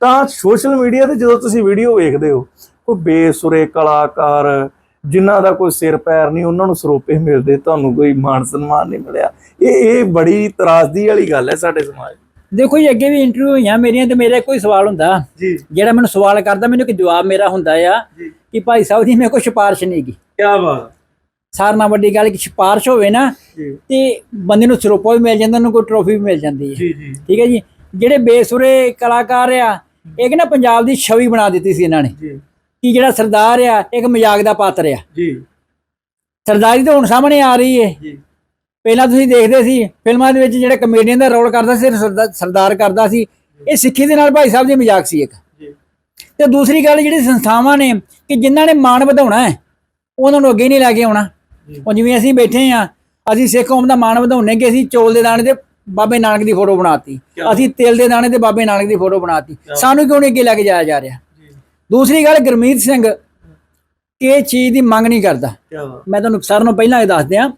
[SPEAKER 2] ਤਾਂ ਸੋਸ਼ਲ ਮੀਡੀਆ ਤੇ ਜਦੋਂ ਤੁਸੀਂ ਵੀਡੀਓ ਵੇਖਦੇ ਹੋ, ਕੋਈ ਬੇਸੁਰੇ ਕਲਾਕਾਰ ਜਿਨ੍ਹਾਂ ਦਾ ਕੋਈ ਸਿਰ ਪੈਰ ਨਹੀਂ ਉਹਨਾਂ ਨੂੰ ਸਰੋਪੇ ਮਿਲਦੇ ਤੁਹਾਨੂੰ ਕੋਈ ਮਾਣ ਸਨਮਾਨ ਨਹੀਂ ਮਿਲਿਆ। ਇਹ ਇਹ ਬੜੀ ਤਰਾਸਦੀ ਵਾਲੀ ਗੱਲ ਹੈ ਸਾਡੇ ਸਮਾਜ।
[SPEAKER 1] ਦੇਖੋ ਜੀ ਅੱਗੇ ਵੀ ਇੰਟਰਵਿਊ ਹੋਈਆਂ ਮੇਰੀਆਂ ਤੇ ਮੇਰਾ ਕੋਈ ਸਵਾਲ ਹੁੰਦਾ। ਜਿਹੜਾ ਮੈਨੂੰ ਸਵਾਲ ਕਰਦਾ ਮੈਨੂੰ ਇੱਕ ਜਵਾਬ ਮੇਰਾ ਹੁੰਦਾ ਆ ਕਿ ਭਾਈ ਸਾਹਿਬ ਜੀ ਮੇਰੇ ਕੋਲ ਸਿਫਾਰਿਸ਼ ਨਹੀਂ ਗੀ
[SPEAKER 2] ਕੀ ਬਾਤ।
[SPEAKER 1] ਸਾਰਿਆਂ ਨਾਲ ਵੱਡੀ ਗੱਲ ਕਿ ਸਿਫਾਰਿਸ਼ ਹੋਵੇ ਨਾ ਤੇ ਬੰਦੇ ਨੂੰ ਸਰੋਪਾ ਵੀ ਮਿਲ ਜਾਂਦਾ ਉਹਨੂੰ ਕੋਈ ਟਰੋਫੀ ਵੀ ਮਿਲ ਜਾਂਦੀ ਹੈ। ਠੀਕ ਹੈ ਜੀ? ਜਿਹੜੇ ਬੇਸੁਰੇ ਕਲਾਕਾਰ ਆ ਇੱਕ ਨਾ ਪੰਜਾਬ ਦੀ ਛਵੀ ਬਣਾ ਦਿੱਤੀ ਸੀ ਇਹਨਾਂ ਨੇ। ਕਿ ਜਿਹੜਾ ਸਰਦਾਰ ਆ ਇੱਕ ਮਜ਼ਾਕ ਦਾ ਪਾਤਰ ਆ।
[SPEAKER 2] ਜੀ।
[SPEAKER 1] ਸਰਦਾਰੀ ਤਾਂ ਹੁਣ ਸਾਹਮਣੇ ਆ ਰਹੀ ਹੈ
[SPEAKER 2] ਜੀ।
[SPEAKER 1] ਪਹਿਲਾਂ ਤੁਸੀਂ ਦੇਖਦੇ ਸੀ ਫਿਲਮਾਂ ਦੇ ਵਿੱਚ ਜਿਹੜੇ ਕਮੇਡੀਅਨ ਦਾ ਰੋਲ ਕਰਦਾ ਸੀ ਸਰਦਾ- ਸਰਦਾਰ ਕਰਦਾ ਸੀ ਇਹ ਸਿੱਖੀ ਦੇ ਨਾਲ ਭਾਈ ਸਾਹਿਬ ਦੀ ਮਜ਼ਾਕ ਸੀ ਇੱਕ।
[SPEAKER 2] ਜੀ।
[SPEAKER 1] ਤੇ ਦੂਸਰੀ ਗੱਲ ਜਿਹੜੀ ਸੰਸਥਾਵਾਂ ਨੇ ਕਿ ਜਿਨ੍ਹਾਂ ਨੇ ਮਾਣ ਵਧਾਉਣਾ ਹੈ ਉਹਨਾਂ ਨੂੰ ਅੱਗੇ ਨਹੀਂ ਲੈ ਕੇ ਆਉਣਾ। ਹੁਣ ਜਿਵੇਂ ਅਸੀਂ ਬੈਠੇ ਆ ਅਸੀਂ ਸਿੱਖ ਕੌਮ ਦਾ ਮਾਣ ਵਧਾਉਣੇ ਕਿ ਅਸੀਂ ਚੌਲ ਦੇ ਦਾਣੇ ਤੇ ਬਾਬੇ ਨਾਨਕ ਦੀ ਫੋਟੋ ਬਣਾਤੀ। ਅਸੀਂ ਤੇਲ ਦੇ ਦਾਣੇ ਤੇ ਬਾਬੇ ਨਾਨਕ ਦੀ ਫੋਟੋ ਬਣਾਤੀ। ਸਾਨੂੰ ਕਿਉਂ ਨਹੀਂ ਅੱਗੇ ਲੈ ਕੇ ਜਾਇਆ ਜਾ ਰਿਹਾ? ਦੂਸਰੀ ਗੱਲ ਗੁਰਮੀਤ ਸਿੰਘ ਇਹ ਚੀਜ਼ ਦੀ ਮੰਗ ਨਹੀਂ ਕਰਦਾ। ਮੈਂ ਤੁਹਾਨੂੰ ਸਾਰਿਆਂ ਨੂੰ ਪਹਿਲਾਂ ਇਹ ਦੱਸ ਦਿਆਂ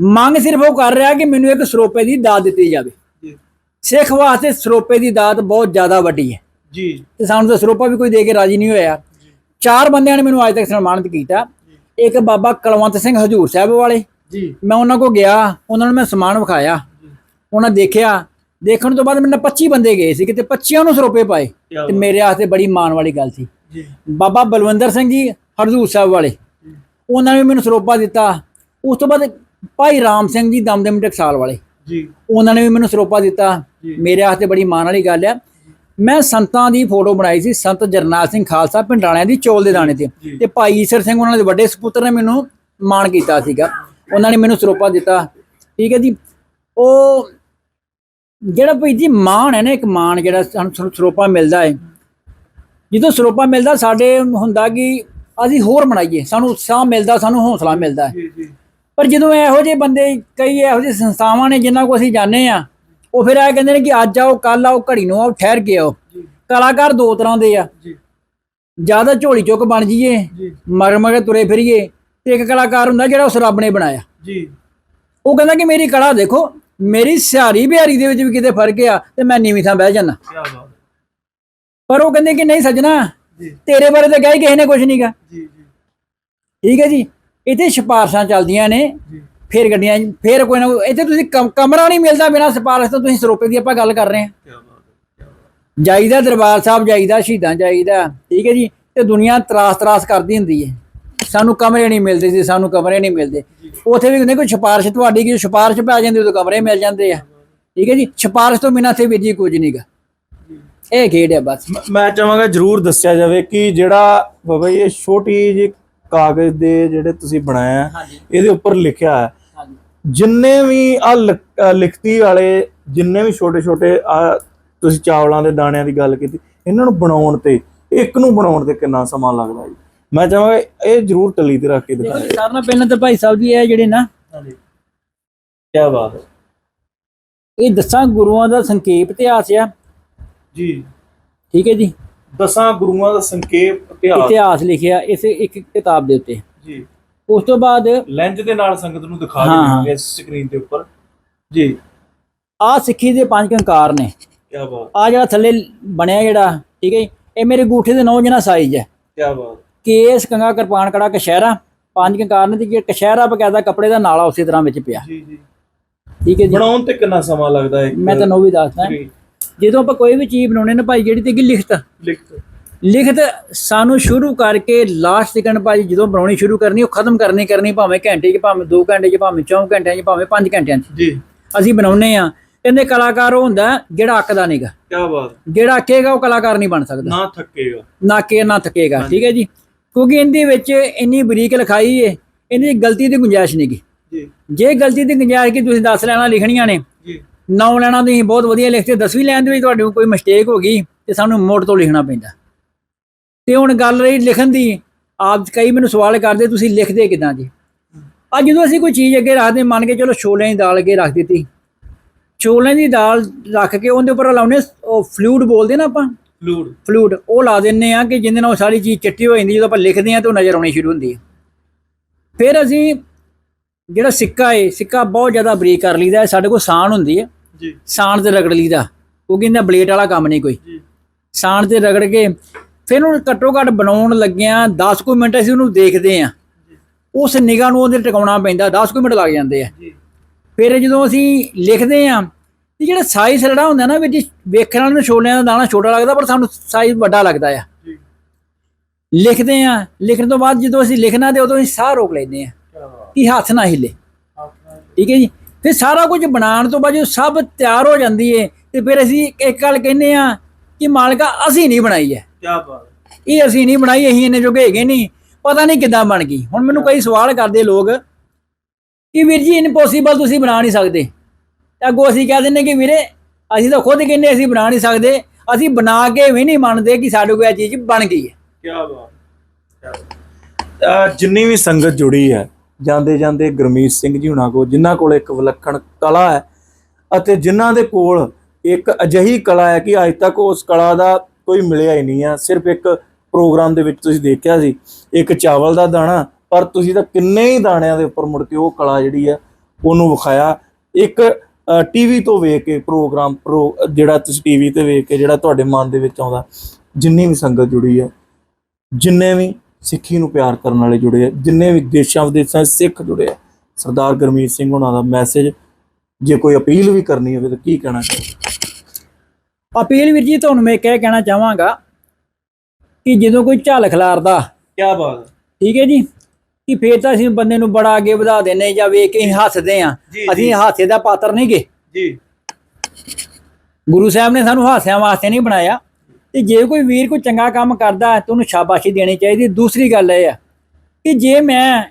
[SPEAKER 1] ਮੰਗ ਸਿਰਫ ਉਹ ਕਰ ਰਿਹਾ ਕਿ ਮੈਨੂੰ ਇੱਕ ਸਰੋਪੇ ਦੀ ਦਾਤ ਦਿੱਤੀ ਜਾਵੇ। ਸਿੱਖ ਵਾਸਤੇ ਸਰੋਪੇ ਦੀ ਦਾਤ ਬਹੁਤ ਜ਼ਿਆਦਾ ਵੱਡੀ ਹੈ।
[SPEAKER 2] ਜੀ।
[SPEAKER 1] ਤੇ ਸਾਨੂੰ ਤਾਂ ਸਰੋਪਾ ਵੀ ਕੋਈ ਦੇ ਕੇ ਰਾਜੀ ਨਹੀਂ ਹੋਇਆ। ਚਾਰ ਬੰਦਿਆਂ ਨੇ ਮੈਨੂੰ ਅੱਜ ਤੱਕ ਸਨਮਾਨਿਤ ਕੀਤਾ। ਇੱਕ ਬਾਬਾ ਕਲਵੰਤ ਸਿੰਘ ਹਜੂਰ ਸਾਹਿਬ ਵਾਲੇ।
[SPEAKER 2] ਜੀ।
[SPEAKER 1] ਮੈਂ ਉਹਨਾਂ ਕੋ ਗਿਆ। ਉਹਨਾਂ ਨੂੰ ਮੈਂ ਸਮਾਨ ਵਿਖਾਇਆ। ਉਹਨਾਂ ਦੇਖਿਆ। ਦੇਖਣ ਤੋਂ ਬਾਅਦ ਮੇਰੇ ਨਾਲ 25 ਬੰਦੇ ਗਏ ਸੀ ਕਿਤੇ 25 ਨੂੰ ਸਰੋਪੇ ਪਾਏ ਤੇ ਮੇਰੇ ਵਾਸਤੇ ਬੜੀ ਮਾਣ ਵਾਲੀ ਗੱਲ ਸੀ।
[SPEAKER 2] ਜੀ।
[SPEAKER 1] ਬਾਬਾ ਬਲਵੰਦਰ ਸਿੰਘ ਜੀ ਹਰਦੂਰ ਸਾਹਿਬ ਵਾਲੇ ਉਹਨਾਂ ਨੇ ਵੀ ਮੈਨੂੰ ਸਰੋਪਾ ਦਿੱਤਾ। ਉਸ ਤੋਂ ਬਾਅਦ ਭਾਈ ਰਾਮ ਸਿੰਘ ਜੀ ਦਮਦਮ ਟਕਸਾਲ ਵਾਲੇ।
[SPEAKER 2] ਜੀ।
[SPEAKER 1] ਉਹਨਾਂ ਨੇ ਵੀ ਮੈਨੂੰ ਸਰੋਪਾ ਦਿੱਤਾ। ਮੇਰੇ ਵਾਸਤੇ ਬੜੀ ਮਾਣ ਵਾਲੀ ਗੱਲ ਆ ਮੈਂ ਸੰਤਾਂ ਦੀ ਫੋਟੋ ਬਣਾਈ ਸੀ ਸੰਤ ਜਰਨੈਲ ਸਿੰਘ ਖਾਲਸਾ ਪਿੰਡਾਲਿਆਂ ਦੀ ਚੋਲ ਦੇ ਦਾਣੇ ਤੇ। ਤੇ ਭਾਈ ਈਸਰ ਸਿੰਘ ਉਹਨਾਂ ਦੇ ਵੱਡੇ ਸੁਪੁੱਤਰ ਨੇ ਮੈਨੂੰ ਮਾਣ ਕੀਤਾ ਸੀਗਾ। ਉਹਨਾਂ ਨੇ ਮੈਨੂੰ ਸਰੋਪਾ ਦਿੱਤਾ। ਠੀਕ ਹੈ ਜੀ। ਉਹ ਜਿਹੜਾ ਭਾਈ ਜੀ ਮਾਣ ਹੈ ਨਾ ਇੱਕ ਮਾਣ ਜਿਹੜਾ ਸਾਨੂੰ ਸਰੋ- ਸਰੋਪਾ ਮਿਲਦਾ ਹੈ ਜਦੋਂ ਸਰੋਪਾ ਮਿਲਦਾ ਸਾਡੇ ਹੁੰਦਾ ਕਿ ਅਸੀਂ ਹੋਰ ਬਣਾਈਏ ਸਾਨੂੰ ਉਤਸ਼ਾਹ ਮਿਲਦਾ ਸਾਨੂੰ ਹੌਸਲਾ ਮਿਲਦਾ ਹੈ
[SPEAKER 2] ਜੀ ਜੀ।
[SPEAKER 1] ਪਰ ਜਦੋਂ ਇਹੋ ਜਿਹੇ ਬੰਦੇ ਕਈ ਇਹੋ ਜਿਹੇ ਸੰਸਥਾਵਾਂ ਨੇ ਜਿਨ੍ਹਾਂ ਕੋ ਅਸੀਂ ਜਾਣਦੇ ਆ ਉਹ ਫਿਰ ਇਹ ਕਹਿੰਦੇ ਨੇ ਕਿ ਅੱਜ ਆਓ ਕੱਲ ਆਓ ਘੜੀ ਨੂੰ ਆਓ ਠਹਿਰ ਕੇ ਆਓ। ਕਲਾਕਾਰ ਦੋ ਤਰ੍ਹਾਂ ਦੇ ਆ।
[SPEAKER 2] ਜੀ।
[SPEAKER 1] ਜ਼ਿਆਦਾ ਝੋਲੀ ਚੁੱਕ ਬਣ ਜਾਈਏ
[SPEAKER 2] ਜੀ।
[SPEAKER 1] ਮਗਰ ਮਗਰ ਤੁਰੇ ਫਿਰੀਏ ਤੇ ਇੱਕ ਕਲਾਕਾਰ ਹੁੰਦਾ ਜਿਹੜਾ ਉਸ ਰੱਬ ਨੇ ਬਣਾਇਆ।
[SPEAKER 2] ਜੀ।
[SPEAKER 1] ਉਹ ਕਹਿੰਦਾ ਕਿ ਮੇਰੀ ਕਲਾ ਦੇਖੋ ਮੇਰੀ ਸਿਹਾਰੀ ਬਿਹਾਰੀ ਦੇ ਵਿੱਚ ਵੀ ਕਿਤੇ ਫ਼ਰਕ ਆ ਤੇ ਮੈਂ ਨੀਵੀਂ ਥਾਂ ਬਹਿ ਜਾਣਾ
[SPEAKER 2] ਕੀ ਬਾਤ
[SPEAKER 1] ਪਰ ਉਹ ਕਹਿੰਦੇ ਕਿ ਨਹੀਂ ਸੱਜਣਾ ਤੇਰੇ ਬਾਰੇ ਤਾਂ ਕਹੀ ਕਿਸੇ ਨੇ ਕੁਝ
[SPEAKER 2] ਜੀ ਜੀ।
[SPEAKER 1] ਠੀਕ ਹੈ ਜੀ? ਇੱਥੇ ਸਿਫਾਰਸ਼ਾਂ ਚੱਲਦੀਆਂ ਨੇ ਫੇਰ ਗੱਡੀਆਂ ਫੇਰ ਕੋਈ ਨਾ ਇੱਥੇ ਤੁਸੀਂ ਕਮ- ਕਮਰਾ ਨਹੀਂ ਮਿਲਦਾ ਬਿਨਾਂ ਸਿਫਾਰਸ਼ ਤੋਂ ਤੁਸੀਂ ਸਰੋਪੇ ਦੀ ਆਪਾਂ ਗੱਲ ਕਰ ਰਹੇ ਹਾਂ। ਜਾਈਦਾ ਦਰਬਾਰ ਸਾਹਿਬ ਜਾਈਦਾ ਸ਼ਹੀਦਾਂ ਜਾਈਦਾ। ਠੀਕ ਹੈ ਜੀ? ਤੇ ਦੁਨੀਆ ਤਰਾਸ ਤਰਾਸ ਕਰਦੀ ਹੁੰਦੀ ਹੈ। ਸਾਨੂੰ ਕਮਰੇ ਨਹੀਂ ਮਿਲਦੇ ਸੀ ਸਾਨੂੰ ਕਮਰੇ ਨਹੀਂ ਮਿਲਦੇ। ਉੱਥੇ ਵੀ ਕਹਿੰਦੇ ਕੋਈ ਸਿਫਾਰਿਸ਼ ਤੁਹਾਡੀ ਕੀ ਸਿਫਾਰਿਸ਼ ਪੈ ਜਾਂਦੀ ਉਦੋਂ ਕਮਰੇ ਮਿਲ ਜਾਂਦੇ ਆ। ਠੀਕ ਹੈ ਜੀ ਸਿਫਾਰਿਸ਼ ਤੋਂ ਬਿਨਾਂ ਤੇ ਜੀ ਕੁਝ ਨਹੀਂਗਾ ਇਹ ਖੇਡ ਹੈ ਬਸ।
[SPEAKER 2] ਮ- ਚਾਹਾਂਗਾ ਜਰੂਰ ਦੱਸਿਆ ਜਾਵੇ ਕਿ ਜਿਹੜਾ ਬਾਬਾ ਇਹ ਛੋਟੀ ਜਿਹੀ ਕਾਗਜ਼ ਦੇ ਜਿਹੜੇ ਤੁਸੀਂ ਬਣਾਇਆ ਇਹਦੇ ਉੱਪਰ ਲਿਖਿਆ ਹੈ। ਜਿੰਨੇ ਵੀ ਆ ਲਿਖਤੀ ਵਾਲੇ ਜਿੰਨੇ ਵੀ ਛੋਟੇ ਛੋਟੇ ਆ ਤੁਸੀਂ ਚਾਵਲਾਂ ਦੇ ਦਾਣਿਆਂ ਦੀ ਗੱਲ ਕੀਤੀ ਇਹਨਾਂ ਨੂੰ ਬਣਾਉਣ ਤੇ ਇੱਕ ਨੂੰ ਬਣਾਉਣ ਤੇ ਕਿੰਨਾ ਸਮਾਂ ਲੱਗਦਾ ਜੀ? ਮੈਂ ਚਾਹਾਂਗਾ ਇਹ ਜਰੂਰ ਟਲੀ ਤੇ ਰੱਖ ਕੇ
[SPEAKER 1] ਦੇਖੋ ਸਾਰਿਆਂ ਨਾਲ ਪਹਿਲਾਂ ਤਾਂ ਭਾਈ ਸਾਹਿਬ ਜੀ ਇਹ ਜਿਹੜੇ ਨਾ
[SPEAKER 2] ਹਾਂਜੀ। ਕੀ ਬਾਤ ਹੈ।
[SPEAKER 1] ਇਹ ਦਸਾਂ ਗੁਰੂਆਂ ਦਾ ਸੰਖੇਪ ਇਤਿਹਾਸ ਆ।
[SPEAKER 2] ਜੀ।
[SPEAKER 1] ਠੀਕ ਹੈ ਜੀ।
[SPEAKER 2] ਦਸਾਂ ਗੁਰੂਆਂ ਦਾ ਸੰਖੇਪ ਇਤਿਹਾਸ।
[SPEAKER 1] ਇਤਿਹਾਸ ਲਿਖਿਆ ਇਸ ਇੱਕ ਕਿਤਾਬ ਦੇ ਉੱਤੇ।
[SPEAKER 2] ਜੀ।
[SPEAKER 1] ਉਸ ਤੋਂ ਬਾਅਦ
[SPEAKER 2] ਲੈਂਜ ਦੇ ਨਾਲ ਸੰਗਤ ਨੂੰ ਦਿਖਾ
[SPEAKER 1] ਹਾਂ,
[SPEAKER 2] ਦਿੰਦੇ ਇਸ ਸਕਰੀਨ ਦੇ ਉੱਪਰ। ਜੀ।
[SPEAKER 1] ਆ ਸਿੱਖੀ ਦੇ ਪੰਜ ਕੰਕਾਰ ਨੇ।
[SPEAKER 2] ਕੀ ਬਾਤ।
[SPEAKER 1] ਆ ਜਿਹੜਾ ਥੱਲੇ ਬਣਿਆ ਜਿਹੜਾ ਠੀਕ ਹੈ ਜੀ, ਇਹ ਮੇਰੇ ਗੂਠੇ ਦੇ ਨੌ ਜਣਾ ਸਾਈਜ਼ ਹੈ।
[SPEAKER 2] ਕੀ ਬਾਤ।
[SPEAKER 1] ਕੇਸ ਕੰਗਾ ਕਿਰਪਾਨ ਕੜਾ ਕਸ਼ਹਿਰਾ ਪੰਜ ਕੰਕਾਰ ਨੇ ਤੇ ਜਿਹੜਾ ਕਸ਼ਹਿਰਾ ਬਕਾਇਦਾ ਕੱਪੜੇ ਦਾ ਨਾਲਾ ਉਸੇ ਤਰ੍ਹਾਂ ਵਿੱਚ ਪਿਆ।
[SPEAKER 2] ਜੀ ਜੀ।
[SPEAKER 1] ਠੀਕ ਹੈ ਜੀ।
[SPEAKER 2] ਬਣਾਉਣ ਤੇ ਕਿੰਨਾ ਸਮਾਂ ਲੱਗਦਾ ਹੈ
[SPEAKER 1] ਮੈਂ ਤੁਹਾਨੂੰ ਉਹ ਵੀ ਦੱਸਦਾ। ਜਦੋਂ ਆਪਾਂ ਕੋਈ ਵੀ ਚੀਜ਼ ਬਣਾਉਣੇ ਨਾ ਭਾਈ ਜਿਹੜੀ ਤੇ ਕੀ ਲਿਖਤ।
[SPEAKER 2] ਲਿਖਤ।
[SPEAKER 1] ਲਿਖਤ ਸਾਨੂੰ ਸ਼ੁਰੂ ਕਰਕੇ ਲਾਸਟ ਤੱਕ ਭਾਈ ਜਦੋਂ ਬਣਾਉਣੀ ਸ਼ੁਰੂ ਕਰਨੀ ਉਹ ਖਤਮ ਕਰਨੀ ਕਰਨੀ ਭਾਵੇਂ ਘੰਟੇ 'ਚ ਭਾਵੇਂ 2 ਘੰਟੇ 'ਚ ਭਾਵੇਂ 4 ਘੰਟਿਆਂ 'ਚ ਭਾਵੇਂ 5 ਘੰਟਿਆਂ 'ਚ।
[SPEAKER 2] ਜੀ।
[SPEAKER 1] ਅਸੀਂ ਬਣਾਉਨੇ ਆ ਕਹਿੰਦੇ ਕਲਾਕਾਰ ਉਹ ਹੁੰਦਾ ਜਿਹੜਾ ਅੱਕਦਾ ਨਹੀਂਗਾ
[SPEAKER 2] ਕੀ ਬਾਤ।
[SPEAKER 1] ਜਿਹੜਾ ਅੱਕੇਗਾ ਉਹ ਕਲਾਕਾਰ ਨਹੀਂ ਬਣ ਸਕਦਾ।
[SPEAKER 2] ਨਾ ਥੱਕੇਗਾ।
[SPEAKER 1] ਨਾ ਕੇ ਨਾ ਥੱਕੇਗਾ। ਠੀਕ ਹੈ ਜੀ। ਕਿਉਂਕਿ ਇਹਦੇ ਵਿੱਚ ਇੰਨੀ ਬਰੀਕ ਲਿਖਾਈ ਏ ਇਹਦੀ ਗਲਤੀ ਦੀ ਗੁੰਜਾਇਸ਼ ਨਹੀਂਗੀ
[SPEAKER 2] ਜੀ।
[SPEAKER 1] ਜੇ ਗਲਤੀ ਦੀ ਗੁੰਜਾਇਸ਼ ਕੀ ਤੁਸੀਂ 10 ਲੈਣਾ ਲਿਖਣੀਆਂ ਨੇ
[SPEAKER 2] ਜੀ।
[SPEAKER 1] ਨੌ ਲੈਣਾ ਤੁਸੀਂ ਬਹੁਤ ਵਧੀਆ ਲਿਖਦੇ 10ਵੀਂ ਲੈਣ ਦੇ ਵਿੱਚ ਤੁਹਾਡੇ ਕੋਈ ਮਿਸਟੇਕ ਹੋ ਗਈ ਤੇ ਸਾਨੂੰ ਮੋੜ ਤੋਂ ਲਿਖਣਾ ਪੈਂਦਾ। ਤੇ ਹੁਣ ਗੱਲ ਰਹੀ ਲਿਖਣ ਦੀ ਆਪ ਕਈ ਮੈਨੂੰ ਸਵਾਲ ਕਰਦੇ ਤੁਸੀਂ ਲਿਖਦੇ ਕਿਦਾਂ ਜੀ? ਅੱਜ ਜਦੋਂ ਅਸੀਂ ਕੋਈ ਚੀਜ਼ ਅੱਗੇ ਰੱਖਦੇ ਮੰਨ ਕੇ ਚਲੋ ਛੋਲਿਆਂ ਦੀ ਦਾਲ ਅੱਗੇ ਰੱਖ ਦਿੱਤੀ। ਛੋਲਿਆਂ ਦੀ ਦਾਲ ਰੱਖ ਕੇ ਉਹਦੇ ਉੱਪਰ ਲਾਉਨੇ ਉਹ ਫਲੂਇਡ ਬੋਲਦੇ ਨਾ ਆਪਾਂ?
[SPEAKER 2] ਫਲੂਡ।
[SPEAKER 1] ਫਲੂਇਡ ਉਹ ਲਾ ਦਿੰਨੇ ਆ ਕਿ ਜਿਹਦੇ ਨਾਲ ਉਹ ਸਾਰੀ ਚੀਜ਼ ਚਿੱਟੀ ਹੋ ਜਾਂਦੀ ਜਦੋਂ ਆਪਾਂ ਲਿਖਦੇ ਆ ਤਾਂ ਉਹ ਨਜ਼ਰ ਆਉਣੀ ਸ਼ੁਰੂ ਹੁੰਦੀ ਹੈ। ਫਿਰ ਅਸੀਂ ਜਿਹੜਾ ਸਿੱਕਾ ਏ ਸਿੱਕਾ ਬਹੁਤ ਜ਼ਿਆਦਾ ਬਰੀਕ ਕਰ ਲਈਦਾ। ਸਾਡੇ ਕੋਲ ਸਾਣ ਹੁੰਦੀ ਹੈ।
[SPEAKER 2] ਜੀ।
[SPEAKER 1] ਸਾਣ ਤੇ ਰਗੜ ਲਈਦਾ। ਉਹ ਕਹਿੰਦਾ ਬਲੇਡ ਵਾਲਾ ਕੰਮ ਨਹੀਂ ਕੋਈ।
[SPEAKER 2] ਜੀ।
[SPEAKER 1] ਸਾਣ ਤੇ ਰਗੜ ਕੇ ਫਿਰ ਉਹਨੂੰ ਘੱਟੋ ਘੱਟ ਬਣਾਉਣ ਲੱਗਿਆ 10 ਕੁ ਮਿੰਟ ਅਸੀਂ ਉਹਨੂੰ ਦੇਖਦੇ ਆ ਉਸ ਨਿਗਾਹ ਨੂੰ ਉਹਦੇ ਟਿਕਾਉਣਾ ਪੈਂਦਾ 10 ਕੁ ਮਿੰਟ ਲੱਗ ਜਾਂਦੇ ਆ।
[SPEAKER 2] ਜੀ।
[SPEAKER 1] ਫਿਰ ਜਦੋਂ ਅਸੀਂ ਲਿਖਦੇ ਆ ਤੇ ਜਿਹੜਾ ਸਾਈਜ਼ ਜਿਹੜਾ ਹੁੰਦਾ ਨਾ ਵਿੱਚ ਵੇਖਣ ਵਾਲੇ ਨੂੰ ਛੋਲਿਆਂ ਦਾ ਦਾਣਾ ਛੋਟਾ ਲੱਗਦਾ ਪਰ ਸਾਨੂੰ ਸਾਈਜ਼ ਵੱਡਾ ਲੱਗਦਾ ਆ।
[SPEAKER 2] ਜੀ।
[SPEAKER 1] ਲਿਖਦੇ ਆ ਲਿਖਣ ਤੋਂ ਬਾਅਦ ਜਦੋਂ ਅਸੀਂ ਲਿਖਣਾ ਤੇ ਉਦੋਂ ਅਸੀਂ ਸਾਹ ਰੋਕ ਲੈਂਦੇ ਆ
[SPEAKER 2] ਕੀ
[SPEAKER 1] ਹੱਥ ਨਾ ਹਿੱਲੇ। ਠੀਕ ਹੈ ਜੀ? ਫਿਰ ਸਾਰਾ ਕੁਝ ਬਣਾਉਣ ਤੋਂ ਬਾਅਦ ਜਦੋਂ ਸਭ ਤਿਆਰ ਹੋ ਜਾਂਦੀ ਏ ਤੇ ਫਿਰ ਅਸੀਂ ਇੱਕ ਗੱਲ ਕਹਿੰਦੇ ਆ ਕਿ ਮਾਲਕਾ ਅਸੀਂ ਨਹੀਂ ਬਣਾਈ ਹੈ।
[SPEAKER 2] ਕੀ ਬਾਤ
[SPEAKER 1] ਇਹ ਅਸੀਂ ਨਹੀਂ ਬਣਾਈ ਅਸੀਂ ਇੰਨੇ ਜੋਗੇ ਹੈਗੇ ਨਹੀਂ। ਪਤਾ ਨਹੀਂ ਕਿੱਦਾਂ ਬਣ ਗਈ। ਹੁਣ ਮੈਨੂੰ ਕਈ ਸਵਾਲ ਕਰਦੇ ਲੋਕ ਕਿ ਵੀਰ ਜੀ ਇਨਪੋਸੀਬਲ ਤੁਸੀਂ ਬਣਾ ਨਹੀਂ ਸਕਦੇ। ਤੇ ਅੱਗੋਂ ਅਸੀਂ ਕਹਿ ਦਿੰਦੇ ਕਿ ਵੀਰੇ ਅਸੀਂ ਤਾਂ ਖੁਦ ਕਹਿੰਦੇ ਅਸੀਂ ਬਣਾ ਨਹੀਂ ਸਕਦੇ ਅਸੀਂ ਬਣਾ ਕੇ ਵੀ ਨਹੀਂ ਮੰਨਦੇ ਕਿ ਸਾਡੇ ਕੋਲ ਇਹ ਚੀਜ਼ ਬਣ ਗਈ ਹੈ।
[SPEAKER 2] ਕੀ ਬਾਤ। ਜਿੰਨੀ ਵੀ ਸੰਗਤ ਜੁੜੀ ਹੈ ਜਾਂਦੇ ਜਾਂਦੇ ਗੁਰਮੀਤ ਸਿੰਘ ਜੀ ਹੁਣਾਂ ਕੋਲ ਜਿਨ੍ਹਾਂ ਕੋਲ ਇੱਕ ਵਿਲੱਖਣ ਕਲਾ ਹੈ ਅਤੇ ਜਿਨ੍ਹਾਂ ਦੇ ਕੋਲ ਇੱਕ ਅਜਿਹੀ ਕਲਾ ਹੈ ਕਿ ਅੱਜ ਤੱਕ ਉਸ ਕਲਾ ਦਾ ਕੋਈ ਮਿਲਿਆ ਹੀ ਨਹੀਂ ਆ ਸਿਰਫ ਇੱਕ ਪ੍ਰੋਗਰਾਮ ਦੇ ਵਿੱਚ ਤੁਸੀਂ ਦੇਖਿਆ ਸੀ ਇੱਕ ਚਾਵਲ ਦਾ ਦਾਣਾ ਪਰ ਤੁਸੀਂ ਤਾਂ ਕਿੰਨੇ ਹੀ ਦਾਣਿਆਂ ਦੇ ਉੱਪਰ ਮੁੜ ਕੇ ਉਹ ਕਲਾ ਜਿਹੜੀ ਆ ਉਹਨੂੰ ਵਿਖਾਇਆ। ਇੱਕ ਟੀਵੀ ਤੋਂ ਵੇਖ ਕੇ ਪ੍ਰੋਗਰਾਮ ਪ੍ਰੋ ਜਿਹੜਾ ਤੁਸੀਂ ਟੀਵੀ ਤੇ ਵੇਖ ਕੇ ਜਿਹੜਾ ਤੁਹਾਡੇ ਮਨ ਦੇ ਵਿੱਚ ਆਉਂਦਾ ਜਿੰਨੀ ਵੀ ਸੰਗਤ ਜੁੜੀ ਹੈ ਜਿੰਨੇ ਵੀ ਸਿੱਖੀ ਨੂੰ ਪਿਆਰ ਕਰਨ ਵਾਲੇ ਜੁੜੇ ਆ ਜਿੰਨੇ ਵੀ ਦੇਸ਼ਾਂ ਵਿਦੇਸ਼ਾਂ ਸਿੱਖ ਜੁੜੇ ਆ ਸਰਦਾਰ ਗੁਰਮੀਤ ਸਿੰਘ ਉਹਨਾਂ ਦਾ ਮੈਸੇਜ ਜੇ ਕੋਈ ਅਪੀਲ ਵੀ ਕਰਨੀ ਹੋਵੇ ਤਾਂ ਕੀ ਕਹਿਣਾ ਚਾਹੀਦਾ
[SPEAKER 1] ਅਪੀਲ ਵੀਰ ਜੀ ਤੁਹਾਨੂੰ ਮੈਂ ਕਹਿ ਕਹਿਣਾ ਚਾਹਾਂਗਾ ਕਿ ਜਦੋਂ ਕੋਈ ਝੱਲ ਖਿਲਾਰਦਾ
[SPEAKER 2] ਕੀ ਬਾਤ
[SPEAKER 1] ਠੀਕ ਹੈ ਜੀ? ਕਿ ਫੇਰ ਤਾਂ ਅਸੀਂ ਬੰਦੇ ਨੂੰ ਬੜਾ ਅੱਗੇ ਵਧਾ ਦਿੰਨੇ ਜਾਂ ਵੇਖ ਕੇ ਹੱਸਦੇ ਆ ਅਸੀਂ ਹਾਸੇ ਦਾ ਪਾਤਰ ਨਹੀਂ ਗੇ।
[SPEAKER 2] ਜੀ।
[SPEAKER 1] ਗੁਰੂ ਸਾਹਿਬ ਨੇ ਸਾਨੂੰ ਹਾਸਿਆਂ ਵਾਸਤੇ ਨਹੀਂ ਬਣਾਇਆ। ਤੇ ਜੇ ਕੋਈ ਵੀਰ ਕੋਈ ਚੰਗਾ ਕੰਮ ਕਰਦਾ ਹੈ ਤਾਂ ਉਹਨੂੰ ਸ਼ਾਬਾਸ਼ੀ ਦੇਣੀ ਚਾਹੀਦੀ। ਦੂਸਰੀ ਗੱਲ ਇਹ ਆ ਕਿ ਜੇ ਮੈਂ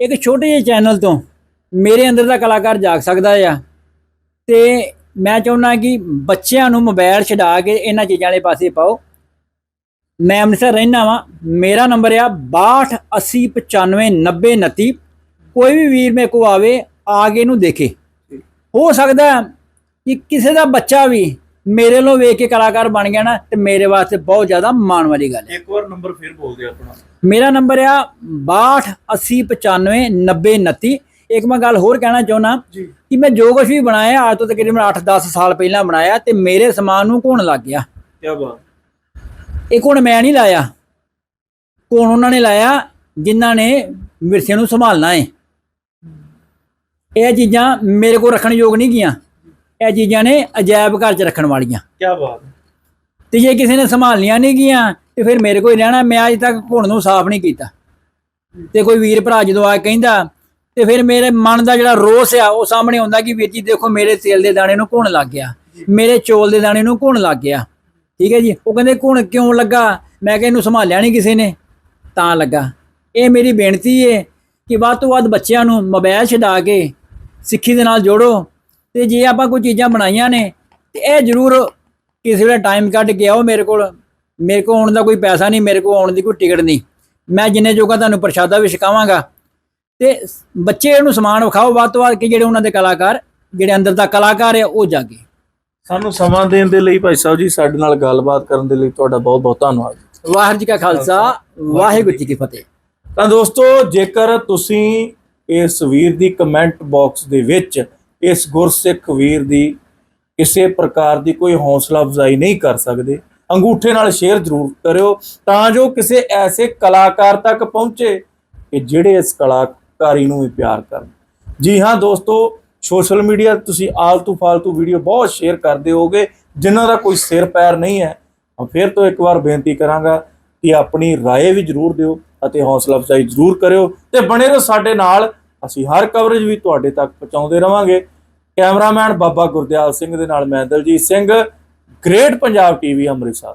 [SPEAKER 1] ਇੱਕ ਛੋਟੇ ਜਿਹੇ ਚੈਨਲ ਤੋਂ ਮੇਰੇ ਅੰਦਰ ਦਾ ਕਲਾਕਾਰ ਜਾਗ ਸਕਦਾ ਆ ਤੇ ਮੈਂ ਚਾਹੁੰਦਾ ਕਿ ਬੱਚਿਆਂ ਨੂੰ ਮੋਬਾਈਲ ਛਡਾ ਕੇ ਇਹਨਾਂ ਚੀਜ਼ਾਂ ਵਾਲੇ ਪਾਸੇ ਪਾਓ। ਮੈਂ ਅੰਮ੍ਰਿਤਸਰ ਰਹਿਣਾ ਵਾਂ। ਮੇਰਾ ਨੰਬਰ ਆ 6280959029 ਕੋਈ ਵੀ ਵੀਰ ਮੇਰੇ ਕੋ ਆਵੇ ਆ ਕੇ ਇਹਨੂੰ ਦੇਖੇ। ਹੋ ਸਕਦਾ ਕਿ ਕਿਸੇ ਦਾ ਬੱਚਾ ਵੀ ਮੇਰੇ ਨੂੰ ਵੇਖ ਕੇ ਕਲਾਕਾਰ ਬਣ ਗਿਆ ਨਾ ਤੇ ਮੇਰੇ ਵਾਸਤੇ ਬਹੁਤ ਜ਼ਿਆਦਾ ਮਾਣ ਵਾਲੀ ਗੱਲ ਹੈ।
[SPEAKER 2] ਇੱਕ ਵਾਰ ਨੰਬਰ ਫਿਰ ਬੋਲ ਦਿਓ ਆਪਣਾ।
[SPEAKER 1] ਮੇਰਾ ਨੰਬਰ ਆ 6280959029 ਇੱਕ ਮੈਂ ਗੱਲ ਹੋਰ ਕਹਿਣਾ ਚਾਹੁੰਦਾ ਕਿ ਮੈਂ ਜੋ ਕੁਝ ਵੀ ਬਣਾਇਆ ਅੱਜ ਤੋਂ ਤਕਰੀਬਨ 8-10 ਸਾਲ ਪਹਿਲਾਂ ਬਣਾਇਆ ਤੇ ਮੇਰੇ ਸਮਾਨ ਨੂੰ ਘੁਣ ਲੱਗ ਗਿਆ।
[SPEAKER 2] ਕੀ ਬਾਤ।
[SPEAKER 1] ਇਹ ਘੁਣ ਮੈਂ ਨਹੀਂ ਲਾਇਆ। ਘੁਣ ਉਹਨਾਂ ਨੇ ਲਾਇਆ ਜਿਨ੍ਹਾਂ ਨੇ ਵਿਰਸੇ ਨੂੰ ਸੰਭਾਲਣਾ ਹੈ ਇਹ ਚੀਜ਼ਾਂ ਮੇਰੇ ਕੋਲ ਰੱਖਣ ਯੋਗ ਨਹੀਂ ਗੀਆਂ ਇਹ ਚੀਜ਼ਾਂ ਨੇ ਅਜਾਇਬ ਘਰ 'ਚ ਰੱਖਣ ਵਾਲੀਆਂ।
[SPEAKER 2] ਕੀ ਬਾਤ
[SPEAKER 1] ਤੇ ਜੇ ਕਿਸੇ ਨੇ ਸੰਭਾਲਣੀਆਂ ਨਹੀਂ ਗੀਆਂ ਤੇ ਫਿਰ ਮੇਰੇ ਕੋਲ ਹੀ ਰਹਿਣਾ। ਮੈਂ ਅੱਜ ਤੱਕ ਘੁਣ ਨੂੰ ਸਾਫ਼ ਨਹੀਂ ਕੀਤਾ। ਤੇ ਕੋਈ ਵੀਰ ਭਰਾ ਜਦੋਂ ਆ ਕੇ ਕਹਿੰਦਾ ਤੇ ਫਿਰ ਮੇਰੇ ਮਨ ਦਾ ਜਿਹੜਾ ਰੋਸ ਆ ਉਹ ਸਾਹਮਣੇ ਆਉਂਦਾ ਕਿ ਵੀਰ ਜੀ ਦੇਖੋ ਮੇਰੇ ਤੇਲ ਦੇ ਦਾਣੇ ਨੂੰ ਘੁਣ ਲੱਗ ਗਿਆ। ਮੇਰੇ ਚੋਲ ਦੇ ਦਾਣੇ ਨੂੰ ਘੁਣ ਲੱਗ ਗਿਆ। ਠੀਕ ਹੈ ਜੀ? ਉਹ ਕਹਿੰਦੇ ਘੁਣ ਕਿਉਂ ਲੱਗਾ? ਮੈਂ ਕਿਹਾ, ਇਹਨੂੰ ਸੰਭਾਲਿਆ ਨਹੀਂ ਕਿਸੇ ਨੇ। ਤਾਂ ਲੱਗਾ। ਇਹ ਮੇਰੀ ਬੇਨਤੀ ਹੈ ਕਿ ਵੱਧ ਤੋਂ ਵੱਧ ਬੱਚਿਆਂ ਨੂੰ ਮੋਬਾਈਲ ਛਡਾ ਕੇ ਸਿੱਖੀ ਦੇ ਨਾਲ ਜੋੜੋ ਤੇ ਜੇ ਆਪਾਂ ਕੋਈ ਚੀਜ਼ਾਂ ਬਣਾਈਆਂ ਨੇ ਤੇ ਇਹ ਜ਼ਰੂਰ ਕਿਸੇ ਵੇਲੇ ਟਾਈਮ ਕੱਢ ਕੇ ਆਓ ਮੇਰੇ ਕੋਲ। ਮੇਰੇ ਕੋਲ ਆਉਣ ਦਾ ਕੋਈ ਪੈਸਾ ਨਹੀਂ ਮੇਰੇ ਕੋਲ ਆਉਣ ਦੀ ਕੋਈ ਟਿਕਟ ਨਹੀਂ ਮੈਂ ਜਿੰਨੇ ਜੋਗਾ ਤੁਹਾਨੂੰ ਪ੍ਰਸ਼ਾਦਾ ਵੀ ਛਕਾਵਾਂਗਾ। ਤੇ ਬੱਚੇ ਇਹਨੂੰ ਸਮਾਨ ਵਿਖਾਓ ਵੱਧ ਤੋਂ ਵੱਧ ਕਿ ਜਿਹੜੇ ਉਹਨਾਂ ਦੇ ਕਲਾਕਾਰ, ਜਿਹੜੇ ਅੰਦਰ ਦਾ ਕਲਾਕਾਰ ਹੈ ਉਹ ਜਾਗੇ।
[SPEAKER 2] ਸਾਨੂੰ ਸਮਾਂ ਦੇਣ ਦੇ ਲਈ ਭਾਈ ਸਾਹਿਬ ਜੀ ਸਾਡੇ ਨਾਲ ਗੱਲਬਾਤ ਕਰਨ ਦੇ ਲਈ ਤੁਹਾਡਾ ਬਹੁਤ ਬਹੁਤ ਧੰਨਵਾਦ।
[SPEAKER 1] ਵਾਹਿਗੁਰੂ ਜੀ ਕਾ ਖਾਲਸਾ ਵਾਹਿਗੁਰੂ ਜੀ ਕੀ ਫਤਿਹ।
[SPEAKER 2] ਤਾਂ ਦੋਸਤੋ ਜੇਕਰ ਤੁਸੀਂ ਇਸ ਵੀਰ ਦੀ ਕਮੈਂਟ ਬਾਕਸ ਦੇ ਵਿੱਚ ਇਸ ਗੁਰਸਿੱਖ ਵੀਰ ਦੀ ਕਿਸੇ ਪ੍ਰਕਾਰ ਦੀ ਕੋਈ ਹੌਸਲਾ ਅਫਜ਼ਾਈ ਨਹੀਂ ਕਰ ਸਕਦੇ ਅੰਗੂਠੇ ਨਾਲ ਸ਼ੇਅਰ ਜ਼ਰੂਰ ਕਰਿਓ ਤਾਂ ਜੋ ਕਿਸੇ ਐਸੇ ਕਲਾਕਾਰ ਤੱਕ ਪਹੁੰਚੇ ਕਿ ਜਿਹੜੇ ਇਸ ਕਲਾਕਾਰੀ ਨੂੰ ਵੀ ਪਿਆਰ ਕਰਨ। ਜੀ ਹਾਂ ਦੋਸਤੋ ਸੋਸ਼ਲ ਮੀਡੀਆ ਤੁਸੀਂ ਆਲਤੂ ਫਾਲਤੂ ਵੀਡੀਓ ਬਹੁਤ ਸ਼ੇਅਰ ਕਰਦੇ ਹੋਗੇ ਜਿਨ੍ਹਾਂ ਦਾ ਕੋਈ ਸਿਰ ਪੈਰ ਨਹੀਂ ਹੈ ਮੈਂ ਫਿਰ ਤੋਂ ਇੱਕ ਵਾਰ ਬੇਨਤੀ ਕਰਾਂਗਾ ਕਿ ਆਪਣੀ رائے ਵੀ ਜ਼ਰੂਰ ਦਿਓ ਅਤੇ ਹੌਸਲਾ ਅਫਜ਼ਾਈ ਜ਼ਰੂਰ ਕਰਿਓ ਤੇ ਬਣੇ ਰਹੋ ਸਾਡੇ ਨਾਲ ਅਸੀਂ ਹਰ ਕਵਰੇਜ ਵੀ ਤੁਹਾਡੇ ਤੱਕ ਪਹੁੰਚਾਉਂਦੇ ਰਵਾਂਗੇ ਕੈਮਰਾਮੈਨ ਬਾਬਾ ਗੁਰਦਿਆਲ ਸਿੰਘ ਦੇ ਨਾਲ ਮੈਂ ਦਲਜੀਤ ਸਿੰਘ ਗ੍ਰੇਟ ਪੰਜਾਬ ਟੀਵੀ ਅੰਮ੍ਰਿਤਸਰ